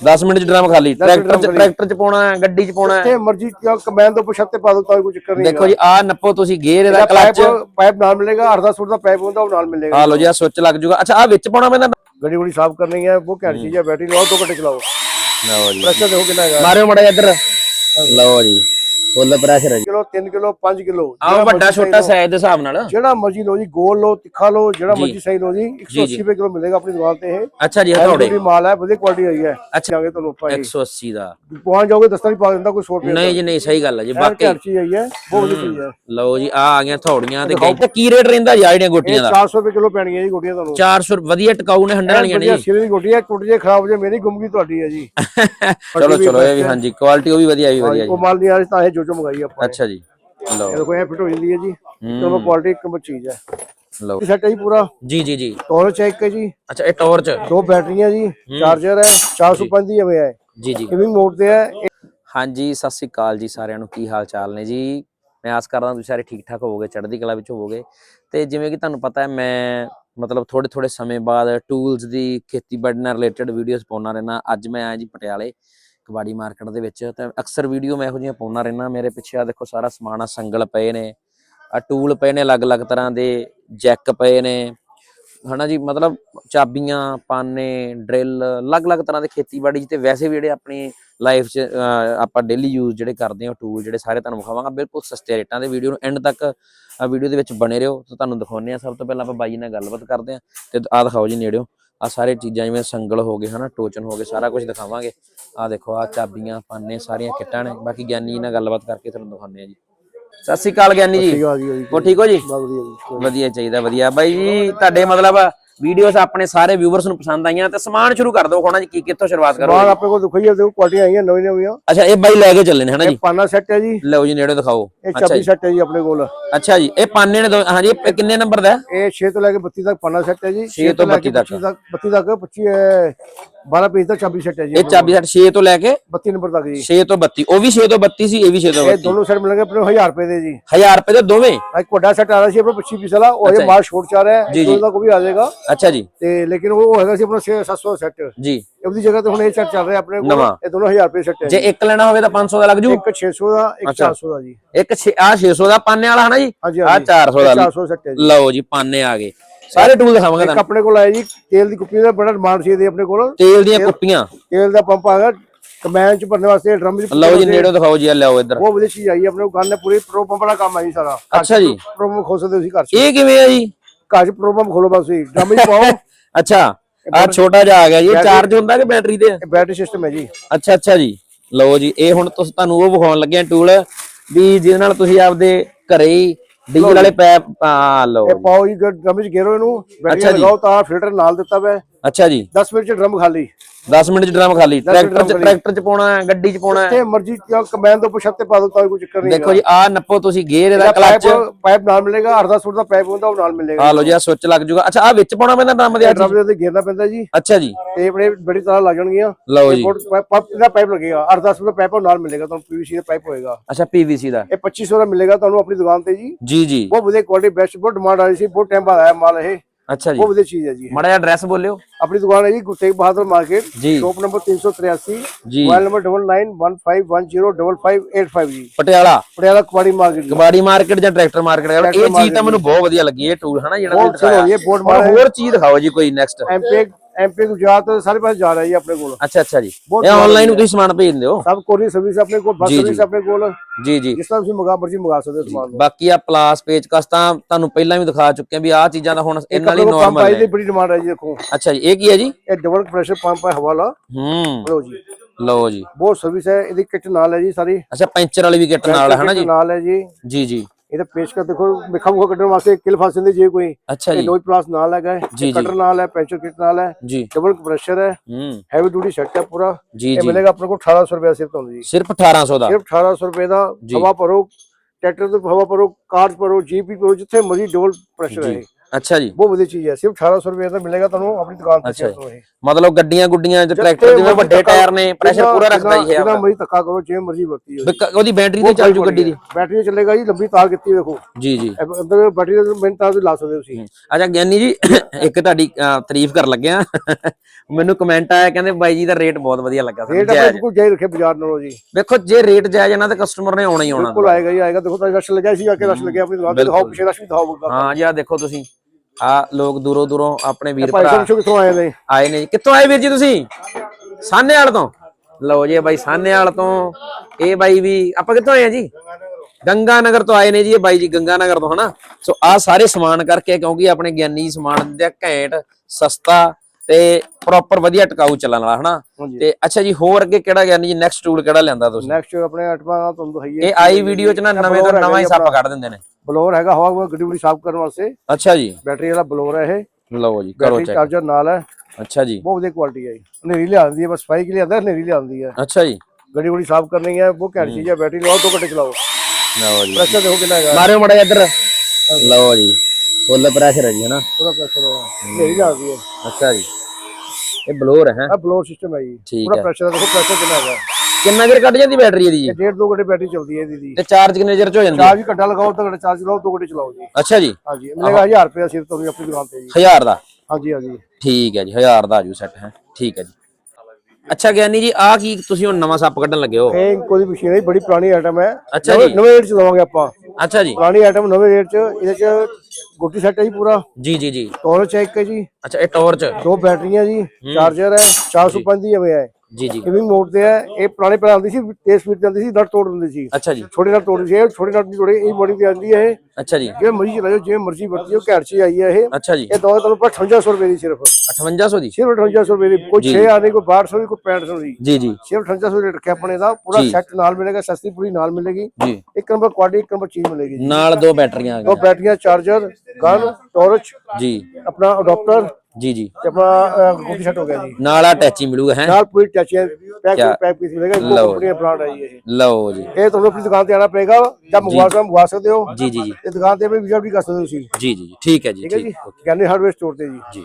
10 minute ਚ drum ਖਾਲੀ tractor ਚ। ਟਰੈਕਟਰ ਚ ਪਾਉਣਾ ਹੈ, ਗੱਡੀ ਚ ਪਾਉਣਾ। ਹੈ। ਮਰਜ਼ੀ ਕਮੈਨ ਤੋਂ ਪੁਸ਼ਪ ਤੇ ਪਾ ਦੋ ਤਾਂ ਕੋਈ ਚੱਕਰ ਨਹੀਂ ਦੇਖੋ ਜੀ ਆ ਨੱਪੋ ਤੁਸੀਂ ਗੇਅਰ ਇਹਦਾ ਕਲਚ ਪਾਈਪ ਨਾਲ ਮਿਲੇਗਾ ਅਰਧਾ ਫੁੱਟ ਦਾ ਪਾਈਪ ਹੁੰਦਾ ਉਹ ਨਾਲ ਮਿਲੇਗਾ। ਆ ਲੋ ਜੀ ਆ ਸੁੱਚ ਲੱਗ ਜੂਗਾ। ਅੱਛਾ ਆ ਵਿੱਚ ਪਾਉਣਾ ਪੈਂਦਾ। ਗੱਡੀ ਗੁੜੀ ਸਾਫ਼ ਕਰਨੀ ਹੈ ਉਹ ਘੈਂਟ ਚੀਜ਼ ਹੈ ਬੈਟਰੀ ਲਵਾਓ ਦੋ ਘੰਟੇ ਚਲਾਓ। ਲਓ ਜੀ। ਪ੍ਰੈਸ਼ਰ ਦੇਖੋ ਕਿੰਨਾ ਹੈਗਾ। ਮਾਰਿਓ ਮੜਾ ਇੱਧਰ। ਲਓ ਜੀ। ਫੁੱਲ ਪ੍ਰੈਸ਼ਰ ਹੈ ਜੀ। ਕਿਲੋ 3 ਕਿਲੋ 5 ਕਿਲੋ ਆ ਵੱਡਾ ਛੋਟਾ ਸਾਈਜ਼ ਦੇ ਹਿਸਾਬ ਨਾਲ। ਜਿਹੜਾ ਮਰਜ਼ੀ ਲਓ ਜੀ ਗੋਲ ਲਓ ਤਿੱਖਾ ਲਓ ਜਿਹੜਾ ਮਰਜ਼ੀ ਸਹੀ ਲਓ ਜੀ 180 ਰੁਪਏ ਕਿਲੋ ਮਿਲੇਗਾ ਆਪਣੀ ਦੁਕਾਨ ਤੇ ਇਹ। ਅੱਛਾ ਜੀ ਹਥੌੜੇ ਇਹ ਮਾਲ ਹੈ ਵਧੀਆ ਕੁਆਲਿਟੀ ਆਈ ਹੈ। ਅੱਛਾ। ਜਾਗੇ ਤੁਹਾਨੂੰ ਆਪਾਂ ਇਹ 180 ਦਾ। ਪਹੁੰਚ ਜਾਓਗੇ ਦਸਤਾਂ ਵੀ ਪਾ ਦਿੰਦਾ ਕੋਈ 100 ਰੁਪਏ ਨਹੀਂ ਜੀ ਨਹੀਂ ਸਹੀ ਗੱਲ ਹੈ ਜੀ ਬਾਕੀ ਚੀਜ਼ ਆਈ ਹੈ ਬਹੁਤ ਵਧੀਆ ਚੀਜ਼ ਹੈ। ਲਓ ਜੀ ਆ ਆ ਗਈਆਂ ਥੌੜੀਆਂ ਤੇ ਗਈ ਤੇ ਕੀ ਰੇਟ ਰਹਿੰਦਾ ਜੀ ਜਿਹੜੀਆਂ ਗੋਟੀਆਂ ਦਾ? 400 ਰੁਪਏ ਕਿਲੋ ਪੈਣਗੀਆਂ ਜੀ ਗੋਟੀਆਂ ਤੁਹਾਨੂੰ। 400 ਵਧੀਆ ਟਿਕਾਊ ਨੇ ਹੰਡਣ ਵਾਲੀਆਂ ਨੇ ਜੀ। ਸਿਰੇ ਦੀ ਗੋਟੀ ਹੈ ਟੁੱਟ ਜੇ ਖਰਾਬ ਹੋ ਜੇ ਮੇਰੀ ਗੁੰਮਗੀ ਤੁਹਾਡੀ ਹੈ ਜੀ। ਚਲੋ ਚਲੋ ਇਹ ਵੀ ਹਾਂਜੀ ਕੁਆਲਿਟੀ ਉਹ ਵੀ ਵਧੀਆ ਵੀ ਵਧੀਆ ਜੀ। ਉਹ ਮਾਲ ਨਹੀਂ ਆ ਰਹੀ ਤਾਂ ਇਹ ਜੋ ਜੋ ਮੰਗਾਈ ਆਪਾਂ ਅੱਛਾ ਜੀ। ਲਓ। ਇਹ ਦੇਖੋ ਇਹ ਫਿੱਟ ਹੋ ਜਾਂਦੀ ਹੈ ਜੀ। ਚਲੋ ਕੁਆਲਿਟੀ ਇੱਕ ਚੀਜ਼ ਹੈ। ਲਓ। ਇਹ ਸੈਟ ਹੈ ਜੀ ਪੂਰਾ। ਜੀ ਜੀ ਜੀ। ਟੋਰਚ ਹੈ ਇੱਕ ਜੀ। ਅੱਛਾ ਇਹ ਟਾਰਚ ਦੋ ਬੈਟਰੀਆਂ ਜੀ ਚਾਰਜਰ ਹੈ 405 ਦੀ ਐਵੇਂ ਹੈ। ਜੀ ਜੀ। ਗੇਮਿੰਗ ਮੋਡ ਤੇ ਹੈ। ਹਾਂਜੀ ਸਤਿ ਸ੍ਰੀ ਅਕਾਲ ਜੀ ਸਾਰਿਆਂ ਨੂੰ। ਕੀ ਹਾਲ ਚਾਲ ਨੇ ਜੀ? ਮੈਂ ਆਸ ਕਰਦਾ ਤੁਸੀਂ ਸਾਰੇ ਠੀਕ ਠਾਕ ਹੋਵੋਗੇ ਚੜ੍ਹਦੀ ਕਲਾ ਵਿੱਚ ਹੋਵੋਗੇ। ਤੇ ਜਿਵੇਂ ਕਿ ਤੁਹਾਨੂੰ ਪਤਾ ਹੈ ਮੈਂ ਮਤਲਬ ਥੋੜੇ ਥੋੜੇ ਸਮੇਂ ਬਾਅਦ ਟੂਲਸ ਦੀ ਖੇਤੀਬਾੜੀ ਨਾਲ ਰਿਲੇਟਡ ਵੀਡੀਓਜ਼ ਪਾਉਣਾ ਰਹਿਣਾ ਅੱਜ ਮੈਂ ਆਇਆ ਜੀ ਪਟਿਆਲੇ। ਕਬਾੜੀ ਮਾਰਕੀਟ ਦੇ ਵਿੱਚ ਤੇ ਅਕਸਰ ਵੀਡੀਓ ਮੈਂ ਇਹੋ ਜਿਹੀਆਂ ਪਾਉਣਾ ਰਹਿਣਾ ਮੇਰੇ ਪਿੱਛੇ ਆ ਦੇਖੋ ਸਾਰਾ ਸਮਾਨ ਆ ਸੰਗਲ ਪਏ ਨੇ ਆ ਟੂਲ ਪਏ ਨੇ ਅਲੱਗ-ਅਲੱਗ ਤਰ੍ਹਾਂ ਦੇ ਜੈਕ ਪਏ ਨੇ। ਹਨਾ ਜੀ ਮਤਲਬ ਚਾਬੀਆਂ ਪਾਨੇ ਡਰਿਲ ਅਲੱਗ-ਅਲੱਗ ਤਰ੍ਹਾਂ ਦੇ ਖੇਤੀਬਾੜੀ ਤੇ ਵੈਸੇ ਵੀ ਜਿਹੜੇ ਆਪਣੀ ਲਾਈਫ 'ਚ ਅਹ, ਆਪਾਂ ਡੇਲੀ ਯੂਜ਼ ਜਿਹੜੇ ਕਰਦੇ ਹਾਂ ਟੂਲ ਜਿਹੜੇ ਸਾਰੇ ਤੁਹਾਨੂੰ ਵਿਖਾਵਾਂਗਾ ਬਿਲਕੁਲ ਸਸਤੇ ਰੇਟਾਂ ਦੇ ਵੀਡੀਓ ਨੂੰ ਐਂਡ ਤੱਕ ਵੀਡੀਓ ਦੇ ਵਿੱਚ ਬਣੇ ਰਹੋ। ਤੇ ਤੁਹਾਨੂੰ ਦਿਖਾਉਂਦੇ ਆ ਸਭ ਤੋਂ ਪਹਿਲਾਂ ਆਪਾਂ ਬਾਈ ਨਾਲ ਗੱਲਬਾਤ ਕਰਦੇ ਆ ਤੇ ਆਹ ਦਿਖਾਓ ਜੀ ਨੇੜਿਓ। ਆ ਸਾਰੇ ਚੀਜ਼ਾਂ ਜਿਵੇਂ ਸੰਗਲ ਹੋ ਗਏ ਹਨਾ ਟੋਚਨ ਹੋ ਗਏ ਸਾਰਾ ਕੁਝ ਦਿਖਾਵਾਂਗੇ। ਆ ਦੇਖੋ ਆ ਚਾਬੀਆਂ ਪਾਨੇ ਸਾਰੀਆਂ ਕਿੱਟਾਂ ਨੇ। ਬਾਕੀ ਗਿਆਨੀ ਨਾਲ ਗੱਲਬਾਤ ਕਰਕੇ ਤੁਹਾਨੂੰ ਦਿਖਾਉਂਦੇ ਆ ਜੀ। ਸਤਿ ਸ਼੍ਰੀ ਅਕਾਲ ਗਿਆਨੀ ਜੀ। ਹੋ ਠੀਕ ਹੋ ਜੀ? ਬਹੁਤ ਵਧੀਆ ਜੀ ਵਧੀਆ ਚਾਹੀਦਾ ਵਧੀਆ। ਬਾਈ ਜੀ ਤੁਹਾਡੇ ਮਤਲਬ ਵੀਡੀਓਸ ਆਪਣੇ ਸਾਰੇ ਵਿਊਵਰਸ ਨੂੰ ਪਸੰਦ ਆਈਆਂ ਤੇ ਸਮਾਨ ਸ਼ੁਰੂ ਕਰ ਦਿਓ ਕੋਣਾ ਜੀ ਕੀ ਕਿੱਥੋਂ ਸ਼ੁਰੂਆਤ ਕਰੋ ਬਾਹਰ ਆਪਣੇ ਕੋਲ ਦੇਖੋ ਜੀ ਦੇਖੋ ਕੁਆਲਿਟੀਆਂ ਆਈਆਂ ਨਵੀਆਂ ਨਵੀਆਂ। ਅੱਛਾ ਇਹ ਬਾਈ ਲੈ ਕੇ ਚੱਲੇ ਨੇ ਹਨਾ ਜੀ? ਇਹ ਪਾਨਾ ਸੈੱਟ ਹੈ ਜੀ। ਲਓ ਜੀ ਨੇੜੇ ਦਿਖਾਓ। ਇਹ ਅੱਛਾ 26 ਜੀ। ਸੈੱਟ ਹੈ ਜੀ ਆਪਣੇ ਕੋਲ। ਅੱਛਾ ਜੀ ਇਹ ਪਾਨੇ ਨੇ ਹਾਂਜੀ ਇਹ ਕਿੰਨੇ ਨੰਬਰ ਦਾ ਹੈ? ਇਹ 6 ਤੋਂ ਲੈ ਕੇ 32 ਤੱਕ ਪਾਨਾ ਸੈੱਟ ਹੈ ਜੀ। ਛੇ ਤੋਂ ਲੈ ਕੇ 32 ਤੱਕ। 25 ਤੱਕ 32 ਤੱਕ 25 ਹੈ 12 ਪੇਜ ਤੱਕ 26 ਸੈੱਟ ਹੈ ਜੀ ਇਹ ਚਾਬੀ ਸੈਟ 6 ਤੋਂ ਲੈ ਕੇ 32 ਨੰਬਰ ਤੱਕ ਜੀ। 6 ਤੋਂ 32 ਉਹ ਵੀ 6 ਤੋਂ 32 ਸੀ ਇਹ ਵੀ 6 ਤੋਂ ਇਹ 32 ਦੋਨੋਂ ਸੈੱਟ ਮਿਲਣਗੇ ਆਪਣੇ 1000 ਰੁਪਏ ਦੇ ਜੀ। 1000 ਰੁਪਏ ਦੇ ਦੋਵੇਂ? ਇੱਕ ਵੱਡਾ ਸੈੱਟ ਆ ਰਿਹਾ ਸੀ ਆਪਣਾ 25 ਪੀਸ ਵਾਲਾ ਉਹ ਇਹ ਮਾਲ ਛੋਟ ਚਾ ਰਿਹਾ ਹੈ। ਉਹਦਾ ਕੋਈ ਆ ਜਾਏਗਾ। ਅੱਛਾ ਜੀ। ਤੇ ਲੇਕਿਨ ਉਹ ਹੈਗਾ ਸੀ ਆਪਣਾ 700 ਸੈੱਟ ਜੀ। ਉਹਦੀ ਜਗ੍ਹਾ ਤੇ ਹੁਣ ਇਹ ਸੈੱਟ ਚੱਲ ਰਿਹਾ ਆਪਣੇ ਕੋਲ। ਇਹ ਦੋਨੋਂ 1000 ਰੁਪਏ ਸੈੱਟ ਹੈ ਜੇ ਇੱਕ ਲੈਣਾ ਹੋਵੇ ਤਾਂ 500 ਦਾ ਲੱਗ ਜੂ। ਇੱਕ 600 ਦਾ ਇੱਕ ਅੱਛਾ। 400 ਦਾ ਜੀ। ਇੱਕ ਆ 600 ਦਾ ਪਾਨੇ ਵਾਲਾ ਹਨਾ ਜੀ? ਹਾਂਜੀ ਆ 400 ਦਾ 400 ਸੈੱਟ ਹੈ ਜੀ। ਲਓ ਜੀ ਪਾਨੇ ਆ ਗਏ। ਸਾਰੇ ਟੂਲ ਦਿਖਾਵਾਂਗੇ ਇੱਕ ਤੁਹਾਨੂੰ। ਆਪਣੇ ਕੋਲ ਆਇਆ ਜੀ ਤੇਲ ਦੀ ਕੁੱਪੀ ਦਾ ਬੜਾ ਡਿਮਾਂਡ ਸੀ ਇਹਦੀ ਆਪਣੇ ਕੋਲ। ਤੇਲ ਦੀਆਂ ਕੁੱਪੀਆਂ। ਤੇਲ ਦਾ ਪੰਪ ਆ ਗਿਆ ਕਮੈਨ ਚ ਭਰਨੇ ਵਾਸਤੇ ਡਰਮ ਚ ਲਓ ਜੀ ਨੇੜੋਂ ਦਿਖਾਓ ਜੀ ਆ ਲਿਆਓ ਇੱਧਰ। ਬਹੁਤ ਵਧੀਆ ਚੀਜ਼ ਆਈ ਆਪਣੇ ਕੋਲ ਗਨ ਨੇ ਪੂਰੀ ਪ੍ਰੋ ਪੰਪ ਕੰਮ ਆ ਜੀ ਸਾਰਾ। ਅੱਛਾ ਜੀ। ਪ੍ਰੋ ਪੰਪ ਖੋਲ ਸਕਦੇ ਹੋ ਤੁਸੀਂ ਘਰ ਚ। ਇਹ ਕਿਵੇਂ ਆ ਜੀ? ਘਰ ਚ ਪ੍ਰੋ ਪੰਪ ਖੋਲੋ ਬਸ ਤੁਸੀਂ ਡਰਮ ਚ ਪਾਓ। ਅੱਛਾ ਆ ਛੋਟਾ ਜਿਹਾ ਆ ਗਿਆ ਜੀ ਇਹ ਚਾਰਜ ਹੁੰਦਾ ਕਿ ਬੈਟਰੀ ਤੇ? ਇਹ ਬੈਟਰੀ ਸਿਸਟਮ ਹੈ ਜੀ। ਅੱਛਾ ਅੱਛਾ ਜੀ। ਲਓ ਜੀ ਇਹ ਹੁਣ ਤੁਸੀਂ ਤੁਹਾਨੂੰ ਉਹ ਵਿਖਾਉਣ ਲੱਗੇ ਆ ਟੂਲ ਵੀ ਜਿਹਦੇ ਨਾਲ ਤੁਸੀਂ ਆਪਦੇ ਘਰੇ ਹੀ ਡੀਜ਼ਲ ਵਾਲੇ ਪੈਪ ਆ ਲਓ ਇਹ ਪਾਓ ਜੀ ਚ ਗੇਰੋ ਇਹਨੂੰ ਬੈਟਰੀ ਲਗਾਓ ਤਾਂ ਫਿਲਟਰ ਨਾਲ ਦਿੱਤਾ ਹੈ। ਅੱਛਾ ਜੀ। 10 ਮਿੰਟ ਚ ਡਰਮ ਖਾਲੀ। 10 ਮਿੰਟ ਚ ਡਰਮ ਖਾਲੀ। ਟਰੈਕਟਰ ਚ। ਟਰੈਕਟਰ ਚ ਪਾਉਣਾ ਹੈ, ਗੱਡੀ ਚ ਪਾਉਣਾ ਹੈ। ਜਿੱਥੇ ਮਰਜ਼ੀ ਕਮੈਨ ਤੋਂ ਪੁਸ਼ਪ ਤੇ ਪਾ ਦੋ ਤਾਂ ਕੋਈ ਚੱਕਰ ਨਹੀਂ ਦੇਖੋ ਜੀ ਆ ਨੱਪੋ ਤੁਸੀਂ ਗੇਅਰ ਇਹਦਾ ਕਲਚ ਪਾਈਪ ਨਾਲ ਮਿਲੇਗਾ ਅਰਧਾ ਫੁੱਟ ਦਾ ਪਾਈਪ ਹੁੰਦਾ ਉਹ ਨਾਲ ਮਿਲੇਗਾ। ਆ ਲਓ ਜੀ ਆ ਸੁੱਚ ਲੱਗ ਜੂਗਾ। ਅੱਛਾ ਆ ਵਿੱਚ ਪਾਉਣਾ ਪੈਂਦਾ ਡਰਮ ਦੇ ਡਰਮ ਦੇ ਗੇਰਨਾ ਪੈਂਦਾ ਜੀ। ਅੱਛਾ ਜੀ। ਤੇ ਬੜੇ ਬੜੀ ਤਰ੍ਹਾਂ ਲੱਗ ਜਾਣਗੀਆਂ। ਲਓ ਜੀ। ਪਾਈਪ ਦਾ ਪਾਈਪ ਲੱਗੇਗਾ। ਅਰਧਾ ਫੁੱਟ ਦਾ ਪਾਈਪ ਉਹ ਨਾਲ ਮਿਲੇਗਾ ਤੁਹਾਨੂੰ ਪੀਵੀਸੀ ਦਾ ਪਾਈਪ ਹੋਏਗਾ। ਅੱਛਾ ਪੀਵੀਸੀ ਦਾ। ਇਹ 2500 ਦਾ ਮਿਲੇਗਾ ਤੁਹਾਨੂੰ ਆਪਣੀ ਦੁਕਾਨ ਤੇ ਜੀ। ਜੀ ਜੀ। ਬਹੁਤ ਵਧੀਆ ਕੁਆਲਿਟੀ ਬੈਸਟ ਬਹੁਤ ਡਿਮਾਂਡ ਆ ਰਹੀ ਸੀ ਬਹੁਤ ਟਾਈਮ ਬਾਅਦ ਆਇਆ ਮਾਲ ਇਹ। ਅੱਛਾ ਜੀ। ਬਹੁਤ ਵਧੀਆ ਚੀਜ਼ ਹੈ ਜੀ। ਮੜਾ ਜਿਹਾ ਐਡਰੈਸ ਬੋਲਿਓ। ਆਪਣੀ ਦੁਕਾਨ ਹੈ ਜੀ ਗੁਰੂ ਤੇਗ ਬਹਾਦਰ ਮਾਰਕੀਟ ਜੀ। ਸ਼ੋਪ ਨੰਬਰ 383 ਜੀ। ਮੋਬਾਈਲ ਨੰਬਰ 9915105585 ਜੀ। ਪਟਿਆਲਾ। ਪਟਿਆਲਾ ਕੁਆੜੀ ਮਾਰਕੀਟ ਕਬਾੜੀ ਮਾਰਕੀਟ ਜਾਂ ਟਰੈਕਟਰ ਮਾਰਕੀਟ ਇਹ ਚੀਜ਼ ਤਾਂ ਮੈਨੂੰ ਬਹੁਤ ਵਧੀਆ ਲੱਗੀ ਇਹ ਟੂਲ ਹਨਾ ਜਿਹੜਾ ਤੁਸੀਂ ਦਿਖਾਇਆ। ਹੋਰ ਚੀਜ਼ ਦਿਖਾਓ ਜੀ ਕੋਈ ਨੈਕਸਟ ਐਮਪੀ ਐਮਪੀ ਗੁਜਰਾਤ ਸਾਰੇ ਪਾਸੇ ਜਾ ਰਿਹਾ ਜੀ ਆਪਣੇ ਕੋਲ। ਅੱਛਾ ਅੱਛਾ ਜੀ। ਇਹ ਆਨਲਾਈਨ ਤੁਸੀਂ ਸਮਾਨ ਭੇਜ ਦਿੰਦੇ ਹੋ? ਸਭ ਕੋਰੀਅਰ ਸਰਵਿਸ ਆਪਣੇ ਕੋਲ ਬੱਸ ਸਰਵਿਸ। ਆਪਣੇ ਕੋਲ। ਜੀ ਜੀ। ਜਿਸ ਤਰ੍ਹਾਂ ਤੁਸੀਂ ਮੰਗਾ ਮਰਜ਼ੀ ਮੰਗਾ ਸਕਦੇ ਹੋ ਸਮਾਨ ਨੂੰ। ਬਾਕੀ ਆ ਪਲਾਸ ਪੇਚਕਸ ਤਾਂ ਤੁਹਾਨੂੰ ਪਹਿਲਾਂ ਵੀ ਦਿਖਾ ਚੁੱਕੇ ਆ ਵੀ ਆਹ ਚੀਜ਼ਾਂ ਦਾ ਹੁਣ ਇਹਨਾਂ ਲਈ ਪੰਪ ਨਾਰਮਲ ਹੈ। ਦੀ ਬੜੀ ਡਿਮਾਂਡ ਹੈ ਜੀ ਦੇਖੋ। ਅੱਛਾ ਜੀ ਇਹ ਕੀ ਹੈ ਜੀ? ਇਹ ਡਬਲ ਪ੍ਰੈਸ਼ਰ ਪੰਪ ਹੈ ਹਵਾ ਵਾਲਾ। ਹੂੰ। ਲਓ ਜੀ। ਲਓ ਜੀ। ਬਹੁਤ ਸਰਵਿਸ ਹੈ ਇਹਦੀ ਕਿੱਟ ਨਾਲ ਹੈ ਜੀ ਸਾਰੀ। ਅੱਛਾ ਪੈਂਚਰ ਵਾਲੀ ਵੀ ਕਿੱਟ ਨਾਲ ਹੈ ਹਨਾ ਕਿੱਟ ਜੀ? ਨਾਲ ਹੈ ਜੀ। ਜੀ ਜੀ। ਇਹਦਾ ਪੇਚਕਸ ਦੇਖੋ ਮਿੱਖਾ ਮੁਖਾ ਕੱਢਣ ਵਾਸਤੇ ਕਿਲ ਫਸ ਜਾਂਦੇ ਜੇ ਕੋਈ। ਅੱਛਾ ਇਹ ਜੀ। ਨੋਚ ਪਲਾਸ ਨਾਲ ਹੈਗਾ ਹੈ। ਕਟਰ ਨਾਲ ਹੈ ਪੈਂਚਰ ਕਿੱਟ ਨਾਲ ਹੈ ਡਬਲ ਪ੍ਰੈਸ਼ਰ ਹੈ ਹੈਵੀ ਡਿਊਟੀ ਸੈੱਟ ਹੈ ਪੂਰਾ। ਇਹ ਮਿਲੇਗਾ ਆਪਣੇ ਕੋਲ 1800 ਰੁਪਏ ਸਿਰਫ ਤੁਹਾਨੂੰ ਜੀ। ਸਿਰਫ 1800 ਦਾ? ਸਿਰਫ 1800 ਰੁਪਏ ਦਾ। ਹਵਾ ਭਰੋ ਟਰੈਕਟਰ ਤੇ ਹਵਾ ਭਰੋ ਕਾਰ ਭਰੋ ਜੀਪੀ ਭਰੋ ਜਿੱਥੇ ਮਰਜ਼ੀ ਡਬਲ ਪ੍ਰੈਸ਼ਰ ਹੈ ਇਹ। ਅੱਛਾ ਜੀ। ਬਹੁਤ ਵਧੀਆ ਚੀਜ਼ ਹੈ। ਸਿਰਫ 1800 ਰੁਪਏ ਦਾ ਮਿਲੇਗਾ ਤੁਹਾਨੂੰ ਆਪਣੀ ਦੁਕਾਨ ਤੇ ਅੱਛਾ ਇਹ। ਮਤਲਬ ਗੱਡੀਆਂ ਗੁੱਡੀਆਂ ਚ ਟਰੈਕਟਰ ਜਿਵੇਂ ਵੱਡੇ ਟਾਇਰ ਨੇ ਪ੍ਰੈਸ਼ਰ ਪੂਰਾ ਰੱਖਦਾ ਜੀ ਇਹ ਜਿੰਨਾ ਆਪਦਾ। ਮਰਜ਼ੀ ਧੱਕਾ ਕਰੋ ਜਿਵੇਂ ਮਰਜ਼ੀ ਵਰਤੀ ਵੀ ਕ- ਉਹਦੀ ਬੈਟਰੀ ਤੇ ਚੱਲ ਜੂ ਗੱਡੀ ਦੀ। ਬੈਟਰੀ ਤੇ ਚੱਲੇਗਾ ਜੀ ਲੰਬੀ ਤਾਰ ਕੀਤੀ ਦੇਖੋ। ਜੀ ਜੀ। ਇਹ ਅੰਦਰ ਬੈਟਰੀ ਦੇ ਮਿੰਟ ਤਾਰ ਲਾ ਸਕਦੇ ਹੋ ਤੁਸੀਂ। ਅੱਛਾ ਗਿਆਨੀ ਜੀ ਇੱਕ ਤੁਹਾਡੀ ਅਹ, ਤਾਰੀਫ ਕਰਨ ਲੱਗਿਆ ਮੈਨੂੰ ਕਮੈਂਟ ਆਇਆ ਕਹਿੰਦੇ ਬਾਈ ਜੀ ਦਾ ਰੇਟ ਬਹੁਤ ਵਧੀਆ ਲੱਗਾ ਸਾਨੂੰ ਰੇਟ ਜਾਇਜ਼। ਬਿਲਕੁਲ ਜਾਇਜ਼ ਰੱਖੇ ਬਾਜ਼ਾਰ ਨਾਲੋਂ ਜੀ। ਵੇਖੋ ਜੇ ਰੇਟ ਜਾਇਜ਼ ਹੈ ਨਾ ਤੇ ਕਸਟਮਰ ਨੇ ਆਉਣਾ ਹੀ ਆਉਣਾ। ਬਿਲਕੁਲ ਆਏਗਾ ਹੀ ਆਏਗਾ। ਦੇਖੋ ਤਾਂ ਰਸ਼ ਲੱਗਿਆ ਸੀ ਆ ਕੇ ਰਸ਼ ਲੱਗਿਆ ਆਪਣੀ ਦੁਕਾਨ ਤੇ ਦਿਖਾਓ ਪਿੱਛੇ ਰਸ਼ ਵੀ ਦਿਖਾਓ। ਬੰਦਾ ਹਾਂ ਜੀ ਆ ਦੇਖੋ ਤੁਸੀਂ। ਆ ਲੋਕ ਦੂਰੋਂ ਦੂਰੋਂ ਆਪਣੇ ਵੀਰ ਭਾਈ ਭਰਾ ਸਾਹਿਬ ਪੁੱਛੋ ਕਿੱਥੋਂ ਆਏ ਨੇ? ਆਏ ਨੇ ਜੀ। ਕਿੱਥੋਂ ਆਏ ਵੀਰ ਜੀ ਤੁਸੀਂ? ਸਾਹਨੇਵਾਲ ਤੋਂ। ਲਓ ਜੀ ਬਾਈ ਸਾਹਨੇਵਾਲ ਤੋਂ। ਇਹ ਬਾਈ ਵੀ ਆਪਾਂ ਕਿੱਥੋਂ ਆਏ ਆ ਜੀ? ਗੰਗਾ ਨਗਰ ਤੋਂ ਆਏ ਨੇ ਜੀ ਇਹ ਬਾਈ ਜੀ ਗੰਗਾ ਨਗਰ ਤੋਂ ਹਨਾ? ਸੋ ਆ ਸਾਰੇ ਸਮਾਨ ਕਰਕੇ ਕਿਉਂਕਿ ਆਪਣੇ ਗਿਆਨੀ ਸਮਾਨ ਦਿੰਦੇ ਆ ਘੈਂਟ ਸਸਤਾ ਤੇ ਪ੍ਰੋਪਰ ਵਧੀਆ ਟਿਕਾਊ ਚੱਲਣ ਵਾਲਾ ਹਨਾ? ਤੇ ਅੱਛਾ ਜੀ ਹੋਰ ਅੱਗੇ ਕਿਹੜਾ ਗਿਆਨੀ ਜੀ ਨੈਕਸਟ ਟੂਲ ਕਿਹੜਾ ਲਿਆਂਦਾ ਤੁਸੀਂ? ਨੈਕਸਟ ਆਪਣੇ ਅਟਵਾ ਤੁਹਾਨੂੰ ਦਿਖਾਈਏ। ਇਹ ਆਈ ਵੀਡੀਓ ਚ ਨਾ ਨਵੇਂ ਤੋਂ ਨਵਾਂ ਹੀ ਸੱਪ ਕੱਢ ਦਿੰਦੇ ਨੇ। ਬਲੋਰ ਹੈਗਾ ਹਵਾ ਗੱਡੀ ਗੁੱਡੀ ਸਾਫ਼ ਕਰਨ ਵਾਸਤੇ। ਅੱਛਾ ਜੀ। ਬੈਟਰੀ ਵਾਲਾ ਬਲੋਰ ਹੈ ਇਹ। ਲਓ ਜੀ ਕਰੋ ਚੈੱਕ ਚਾਰਜਰ ਨਾਲ ਹੈ। ਅੱਛਾ ਜੀ। ਬਹੁਤ ਵਧੀਆ ਕੁਆਲਿਟੀ ਹੈ ਜੀ। ਹਨੇਰੀ ਲਿਆਉਂਦੀ ਹੈ ਬਸ ਸਫ਼ਾਈ ਕੇ ਲਈ ਆਂਦਾ ਹਨੇਰੀ ਲਿਆਉਂਦੀ ਹੈ। ਅੱਛਾ ਜੀ। ਗੱਡੀ ਗੁੱਡੀ ਸਾਫ਼ ਕਰਨੀ ਹੈ ਬਹੁਤ ਘੈਂਟ ਚੀਜ਼ ਹੈ ਬੈਟਰੀ ਲਵਾਓ ਦੋ ਘੰਟੇ ਚਲਾਓ। ਲਓ ਜੀ। ਪ੍ਰੈਸ਼ਰ ਦੇਖੋ ਕਿੰਨਾ ਹੈਗਾ। ਮਾਰਿਓ ਮੜਾ ਇੱਧਰ। ਲਓ ਜੀ। ਫੁੱਲ ਪ੍ਰੈਸ਼ਰ ਹੈ ਜੀ ਹਨਾ? ਪੂਰਾ ਪ੍ਰੈਸ਼ਰ ਹੈ ਹਨੇਰੀ ਲਿਆਉਂਦੀ ਹੈ। ਅੱਛਾ ਜੀ। ਇਹ ਬਲੋਰ ਹੈ ਆ ਬਲੋਰ ਸਿਸਟਮ ਹੈ ਜੀ। ਠੀਕ ਪੂਰਾ ਹੈ। ਪ੍ਰੈਸ਼ਰ ਦੇਖੋ ਪ੍ਰੈਸ਼ਰ ਕਿੰਨਾ ਹੈਗਾ। ਕਿੰਨਾ ਚਿਰ ਕੱਢ ਜਾਂਦੀ ਬੈਟਰੀ ਇਹਦੀ ਜੀ? ਇਹ ਡੇਢ ਦੋ ਘੰਟੇ ਬੈਟਰੀ ਚੱਲਦੀ ਹੈ ਇਹਦੀ ਦੀ ਤੇ ਚਾਰਜ ਕਿੰਨੇ ਚਿਰ ਚ ਹੋ ਜਾਂਦੀ ਹੈ? ਚਾਰਜ ਵੀ ਘੰਟਾ ਲਗਾਓ ਤਾਂ ਘੰਟਾ ਚਾਰਜ ਲਾਓ ਦੋ ਘੰਟੇ ਚਲਾਓ ਜੀ। ਅੱਛਾ ਜੀ। ਹਾਂਜੀ ਮਿਲੇਗਾ 1000 ਰੁਪਏ ਸਿਰ ਤੁਹਾਨੂੰ ਆਪਣੀ ਦੁਕਾਨ ਤੇ ਜੀ। 1000 ਦਾ? ਹਾਂਜੀ ਹਾਂਜੀ। ਠੀਕ ਹੈ ਜੀ 1000 ਦਾ ਆਜੂ ਸੈੱਟ ਹੈ? ਠੀਕ ਹੈ ਜੀ। ਅੱਛਾ ਗਿਆਨੀ ਜੀ ਆ ਕੀ ਤੁਸੀਂ ਹੁਣ ਨਵਾਂ ਸੱਪ ਕੱਢਣ ਲੱਗੇ ਹੋ? ਇਹ ਕੋਈ ਮਸ਼ੀਨ ਹੈ ਜੀ, ਬੜੀ ਪੁਰਾਣੀ ਆਈਟਮ ਹੈ। ਅੱਛਾ ਜੀ। ਨਵੇਂ ਰੇਟ ਚ ਦਵਾਂਗੇ ਆਪਾਂ। ਅੱਛਾ ਜੀ। ਪੁਰਾਣੀ ਆਈਟਮ ਨਵੇਂ ਰੇਟ ਚ ਇਹਦੇ ਚ ਗੋਟੀ ਸੈੱਟ ਹੈ ਜੀ ਪੂਰਾ। ਜੀ ਜੀ ਜੀ। ਟੋਰਚ ਹੈ ਜੀ। ਅੱਛਾ ਇਹ ਟਾਰਚ ਦੋ ਬੈਟਰੀਆਂ ਜੀ ਚਾਰਜਰ ਹੈ 405 ਦੀ ਹਵੇ ਹੈ। ਜੀ ਜੀ। ਕਿਵਿੰਗ ਮੋਡ ਤੇ ਹੈ। ਇਹ ਪੁਰਾਣੇ ਪਹਿਲਾਂ ਆਉਂਦੀ ਸੀ ਤੇਜ਼ ਸਪੀਡ ਤੇ ਆਉਂਦੀ ਸੀ ਨਟ ਤੋੜ ਦਿੰਦੀ ਸੀ। ਅੱਛਾ ਜੀ। ਛੋਟੇ ਨਟ ਤੋੜਦੀ ਸੀ। ਇਹ ਛੋਟੇ ਨਟ ਨਹੀਂ ਤੋੜੇ ਇਹ ਬੜੀ ਤੇ ਆਉਂਦੀ ਹੈ ਇਹ। ਅੱਛਾ ਜੀ। ਜਿਵੇਂ ਮਰਜ਼ੀ ਚਲਾਓ ਜਿਵੇਂ ਮਰਜ਼ੀ ਵਰਤੀਓ ਘੈਂਟ ਆਈ ਹੈ ਇਹ। ਅੱਛਾ ਜੀ। ਇਹ ਦਵਾ ਤੁਹਾਨੂੰ ਪਰ 5800 ਰੁਪਏ ਦੀ ਸਿਰਫ। 5800 ਦੀ? ਸਿਰਫ 5800 ਰੁਪਏ ਦੀ। ਕੋਈ 6 ਆ ਨਹੀਂ ਕੋਈ 1200 ਦੀ ਕੋਈ 6500 ਦੀ। ਜੀ ਜੀ। ਸਿਰਫ 5800 ਰੇਟ ਰੱਖਿਆ ਆਪਣੇ ਦਾ। ਪੂਰਾ ਜੀ। ਸੈੱਟ ਨਾਲ ਮਿਲੇਗਾ ਸਸਤੀ ਪੂਰੀ ਨਾਲ ਮਿਲੇਗੀ। ਜੀ। ਇੱਕ ਨੰਬਰ ਕੁਆਲਿਟੀ ਇੱਕ ਨੰਬਰ ਚੀਜ਼ ਮਿਲੇਗੀ ਜੀ। ਨਾਲ ਦੋ ਬੈਟਰੀਆਂ ਆ ਦੋ ਗਈਆਂ। ਬੈਟਰੀਆਂ ਚਾਰਜਰ ਗਨ ਟੋਰਚ ਜੀ। ਆਪਣਾ ਅਡਾਪਟਰ ਜੀ ਜੀ। ਤੇ ਆਪਣਾ ਗੋਟੀ ਸੈੱਟ ਹੋ ਗਿਆ ਜੀ। ਨਾਲ ਅਟੈਚੀ ਮਿਲੂਗਾ ਹੈ? ਨਾਲ ਪੂਰੀ ਟੱਚੀਆਂ ਪੈਕ ਕਿਆ? ਪੈਕ ਪੀਸ ਮਿਲੇਗਾ ਲਓ। ਇਹ ਕੰਪਨੀ ਦਾ ਬ੍ਰਾਂਡ ਹੈ ਜੀ ਇਹ। ਲਓ ਜੀ। ਇਹ ਤੁਹਾਨੂੰ ਆਪਣੀ ਦੁਕਾਨ ਤੇ ਆਣਾ ਪਏਗਾ ਜਾਂ ਮੰਗਵਾ ਸਕਦੇ ਹੋ ਮੰਗਵਾ ਸਕਦੇ ਹੋ। ਜੀ ਜੀ ਜੀ। ਇਹ ਦੁਕਾਨ ਤੇ ਵੀ ਵਿਜ਼ਿਟ ਵੀ ਕਰ ਸਕਦੇ ਹੋ ਤੁਸੀਂ। ਜੀ ਜੀ ਜੀ। ਠੀਕ ਹੈ ਜੀ ਠੀਕ ਹੈ ਜੀ? ਠੀਕ। ਗਿਆਨੀ ਹਾਰਡਵੇਅਰ ਸਟੋਰ ਤੇ ਜੀ। ਜੀ।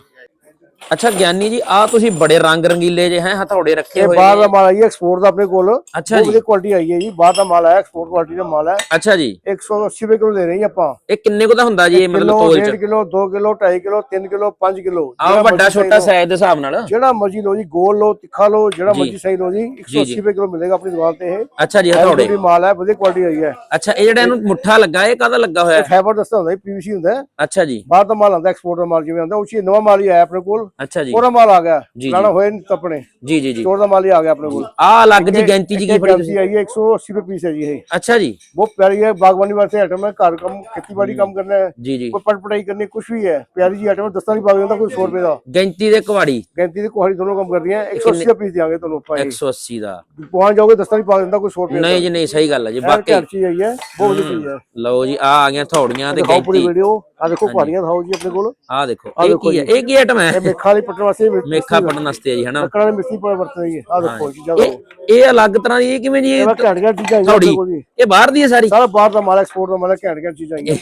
ਅੱਛਾ ਗਿਆਨੀ ਜੀ ਆ ਤੁਸੀਂ ਬੜੇ ਰੰਗ ਰੰਗੀਲੇ ਜੇ ਹੈ ਹਥੌੜੇ ਰੱਖੇ ਇਹ ਹੋਏ ਬਾਹਰ ਦਾ ਮਾਲ ਆਈ ਐਕਸਪੋਰਟ ਦਾ ਆਪਣੇ ਕੋਲ। ਅੱਛਾ ਜੀ। ਵਧੀਆ ਕੁਆਲਿਟੀ ਆਈ ਹੈ ਜੀ ਬਾਹਰ ਦਾ ਮਾਲ ਹੈ ਐਕਸਪੋਰਟ ਕੁਆਲਿਟੀ ਦਾ ਮਾਲ ਹੈ। ਅੱਛਾ ਜੀ। 180 ਰੁਪਏ ਕਿਲੋ ਦੇ ਰਹੇ ਹਾਂ ਆਪਾਂ। ਇਹ ਕਿੰਨੇ ਕੁ ਦਾ ਹੁੰਦਾ ਜੀ ਇਹ ਮਤਲਬ ਕਿਲੋ ਤੋਲ 1.5 ਚ kilo 2 kilo 2.5 kilo 3 kilo 5 kilo ਆ ਵੱਡਾ ਛੋਟਾ ਸਾਈਜ਼ ਦੇ ਹਿਸਾਬ ਨਾਲ। ਜਿਹੜਾ ਮਰਜ਼ੀ ਲਓ ਜੀ ਗੋਲ ਲਓ ਤਿੱਖਾ ਲਓ ਜਿਹੜਾ ਜੀ। ਮਰਜ਼ੀ ਸਹੀ ਲਓ ਜੀ 180 ਰੁਪਏ ਕਿਲੋ ਮਿਲੇਗਾ ਆਪਣੀ ਦੁਕਾਨ ਤੇ ਇਹ। ਅੱਛਾ ਜੀ ਹਥੌੜੇ। ਜਿਹੜੀ ਮਾਲ ਹੈ ਵਧੀਆ ਕੁਆਲਿਟੀ ਆਈ ਹੈ। ਅੱਛਾ ਇਹ ਜਿਹੜਾ ਇਹਨੂੰ ਮੁੱਠਾ ਲੱਗਾ ਇਹ ਕਾਹਦਾ ਲੱਗਾ ਹੋਇਆ? ਹੈ? ਫਾਈਬਰ ਦੱਸਦਾ ਹੁੰਦਾ ਪੀਵੀਸੀ ਹੁੰਦਾ ਹੈ। ਅੱਛਾ ਜੀ। ਬਾਹਰ ਦਾ ਮਾਲ ਆਉਂਦਾ ਐਕਸਪੋਰਟ ਦਾ ਮਾਲ ਜਿਵੇਂ ਆਉਂਦਾ ਉਹ 'ਚ ਨਵਾਂ ਮਾਲ ਹੀ ਆਇਆ ਆਪਣੇ ਕੋਲ। ਅੱਛਾ ਜੀ। ਪੂਰਾ ਮਾਲ ਆ ਗਿਆ। ਪੁਰਾਣਾ ਹੋਇਆ ਨਹੀਂ ਆਪਣੇ। ਜੀ ਜੀ ਜੀ। ਸਟੋਰ ਦਾ ਮਾਲ ਹੀ ਆ ਗਿਆ ਆਪਣੇ ਕੋਲ। ਆ ਅਲੱਗ ਜੀ ਗੈਂਤੀ ਜੀ ਕੀ ਗੈਂਤੀ ਤੁਸੀਂ ਆਈ ਹੈ 180 ਰੁਪਏ ਪੀਸ ਹੈ ਜੀ ਇਹ। ਅੱਛਾ ਜੀ। ਬਹੁਤ ਪਿਆਰੀ ਹੈ ਬਾਗਬਾਨੀ ਵਾਸਤੇ ਆਈਟਮ ਹੈ ਘਰ ਕੰਮ ਖੇਤੀਬਾੜੀ ਕੰਮ ਕਰਨਾ ਹੈ। ਜੀ ਜੀ। ਕੋਈ ਪਟ ਪਟਾਈ ਕਰਨੀ ਕੁਝ ਵੀ ਹੈ। ਪਿਆਰੀ ਜੀ ਆਈਟਮ ਦਸਤਾਂ ਨਹੀਂ ਪਾ ਜਾਂਦਾ ਕੋਈ 100 ਰੁਪਏ ਦਾ। ਗੈਂਤੀ ਦੇ ਕੁਹਾੜੀ। ਗੈਂਤੀ ਦੀ ਕੁਹਾੜੀ ਦੋਨੋਂ ਕੰਮ ਕਰਦੀਆਂ 180 ਦਾ ਪੀਸ ਦਿਆਂਗੇ ਤੁਹਾਨੂੰ ਆਪਾਂ ਇਹ। 180 ਦਾ। ਪਹੁੰਚ ਜਾਓਗੇ ਦਸਤਾਂ ਨਹੀਂ ਪਾ ਦਿੰਦਾ ਕੋਈ 100 ਰੁਪਏ ਨਹੀਂ ਜੀ ਨਹੀਂ ਸਹੀ ਗੱਲ ਹੈ ਜੀ ਦਾ ਬਾਕੀ ਚੀਜ਼ ਆਈ ਹੈ ਬਹੁਤ ਵਧੀਆ ਚੀਜ਼ ਹੈ। ਲਓ ਜੀ ਆ ਆ ਗਈਆਂ ਥੌੜੀਆਂ ਤੇ ਗੈਂਤੀ ਵੀਡੀਓ ਆ ਦੇਖੋ ਕੁਹਾੜੀਆਂ ਦਿਖਾਓ ਜੀ ਆਪਣੇ ਕੋਲ। ਆ ਦੇਖੋ ਇਹ ਕੀ ਹੈ? ਜੀ। ਇਹ ਕੀ ਆਈਟਮ ਹੈ? ਇਹ ਮੇਖਾਂ ਵਾਲੀ ਪੱਟਣ ਵਾਸਤੇ ਮੇਖਾ ਪੜਨ ਵਾਸਤੇ ਹੈ ਜੀ ਹਨਾ? ਲੱਕੜਾਂ ਦੇ ਮਿਸਤਰੀ ਪਰ ਵਰਤਦੇ ਜੀ ਆ ਦੇਖੋ ਇਹ ਦੇਖੋ ਇਹ ਅਲੱਗ ਤਰ੍ਹਾਂ ਦੀ ਇਹ ਕਿਵੇਂ ਜੀ? ਇਹ ਇਹ ਘੜੀਆਂ ਚੀਜ਼ਾਂ ਆਈਆਂ ਜੀ। ਇਹ ਬਾਹਰ ਦੀ ਹੈ ਸਾਰੀ? ਸਾਰਾ ਬਾਹਰ ਦਾ ਮਾਲ ਐਕਸਪੋਰਟ ਦਾ ਮਾਲ ਘੈਂਟ ਘੈਂਟ ਚੀਜ਼ਾਂ ਆਈਆਂ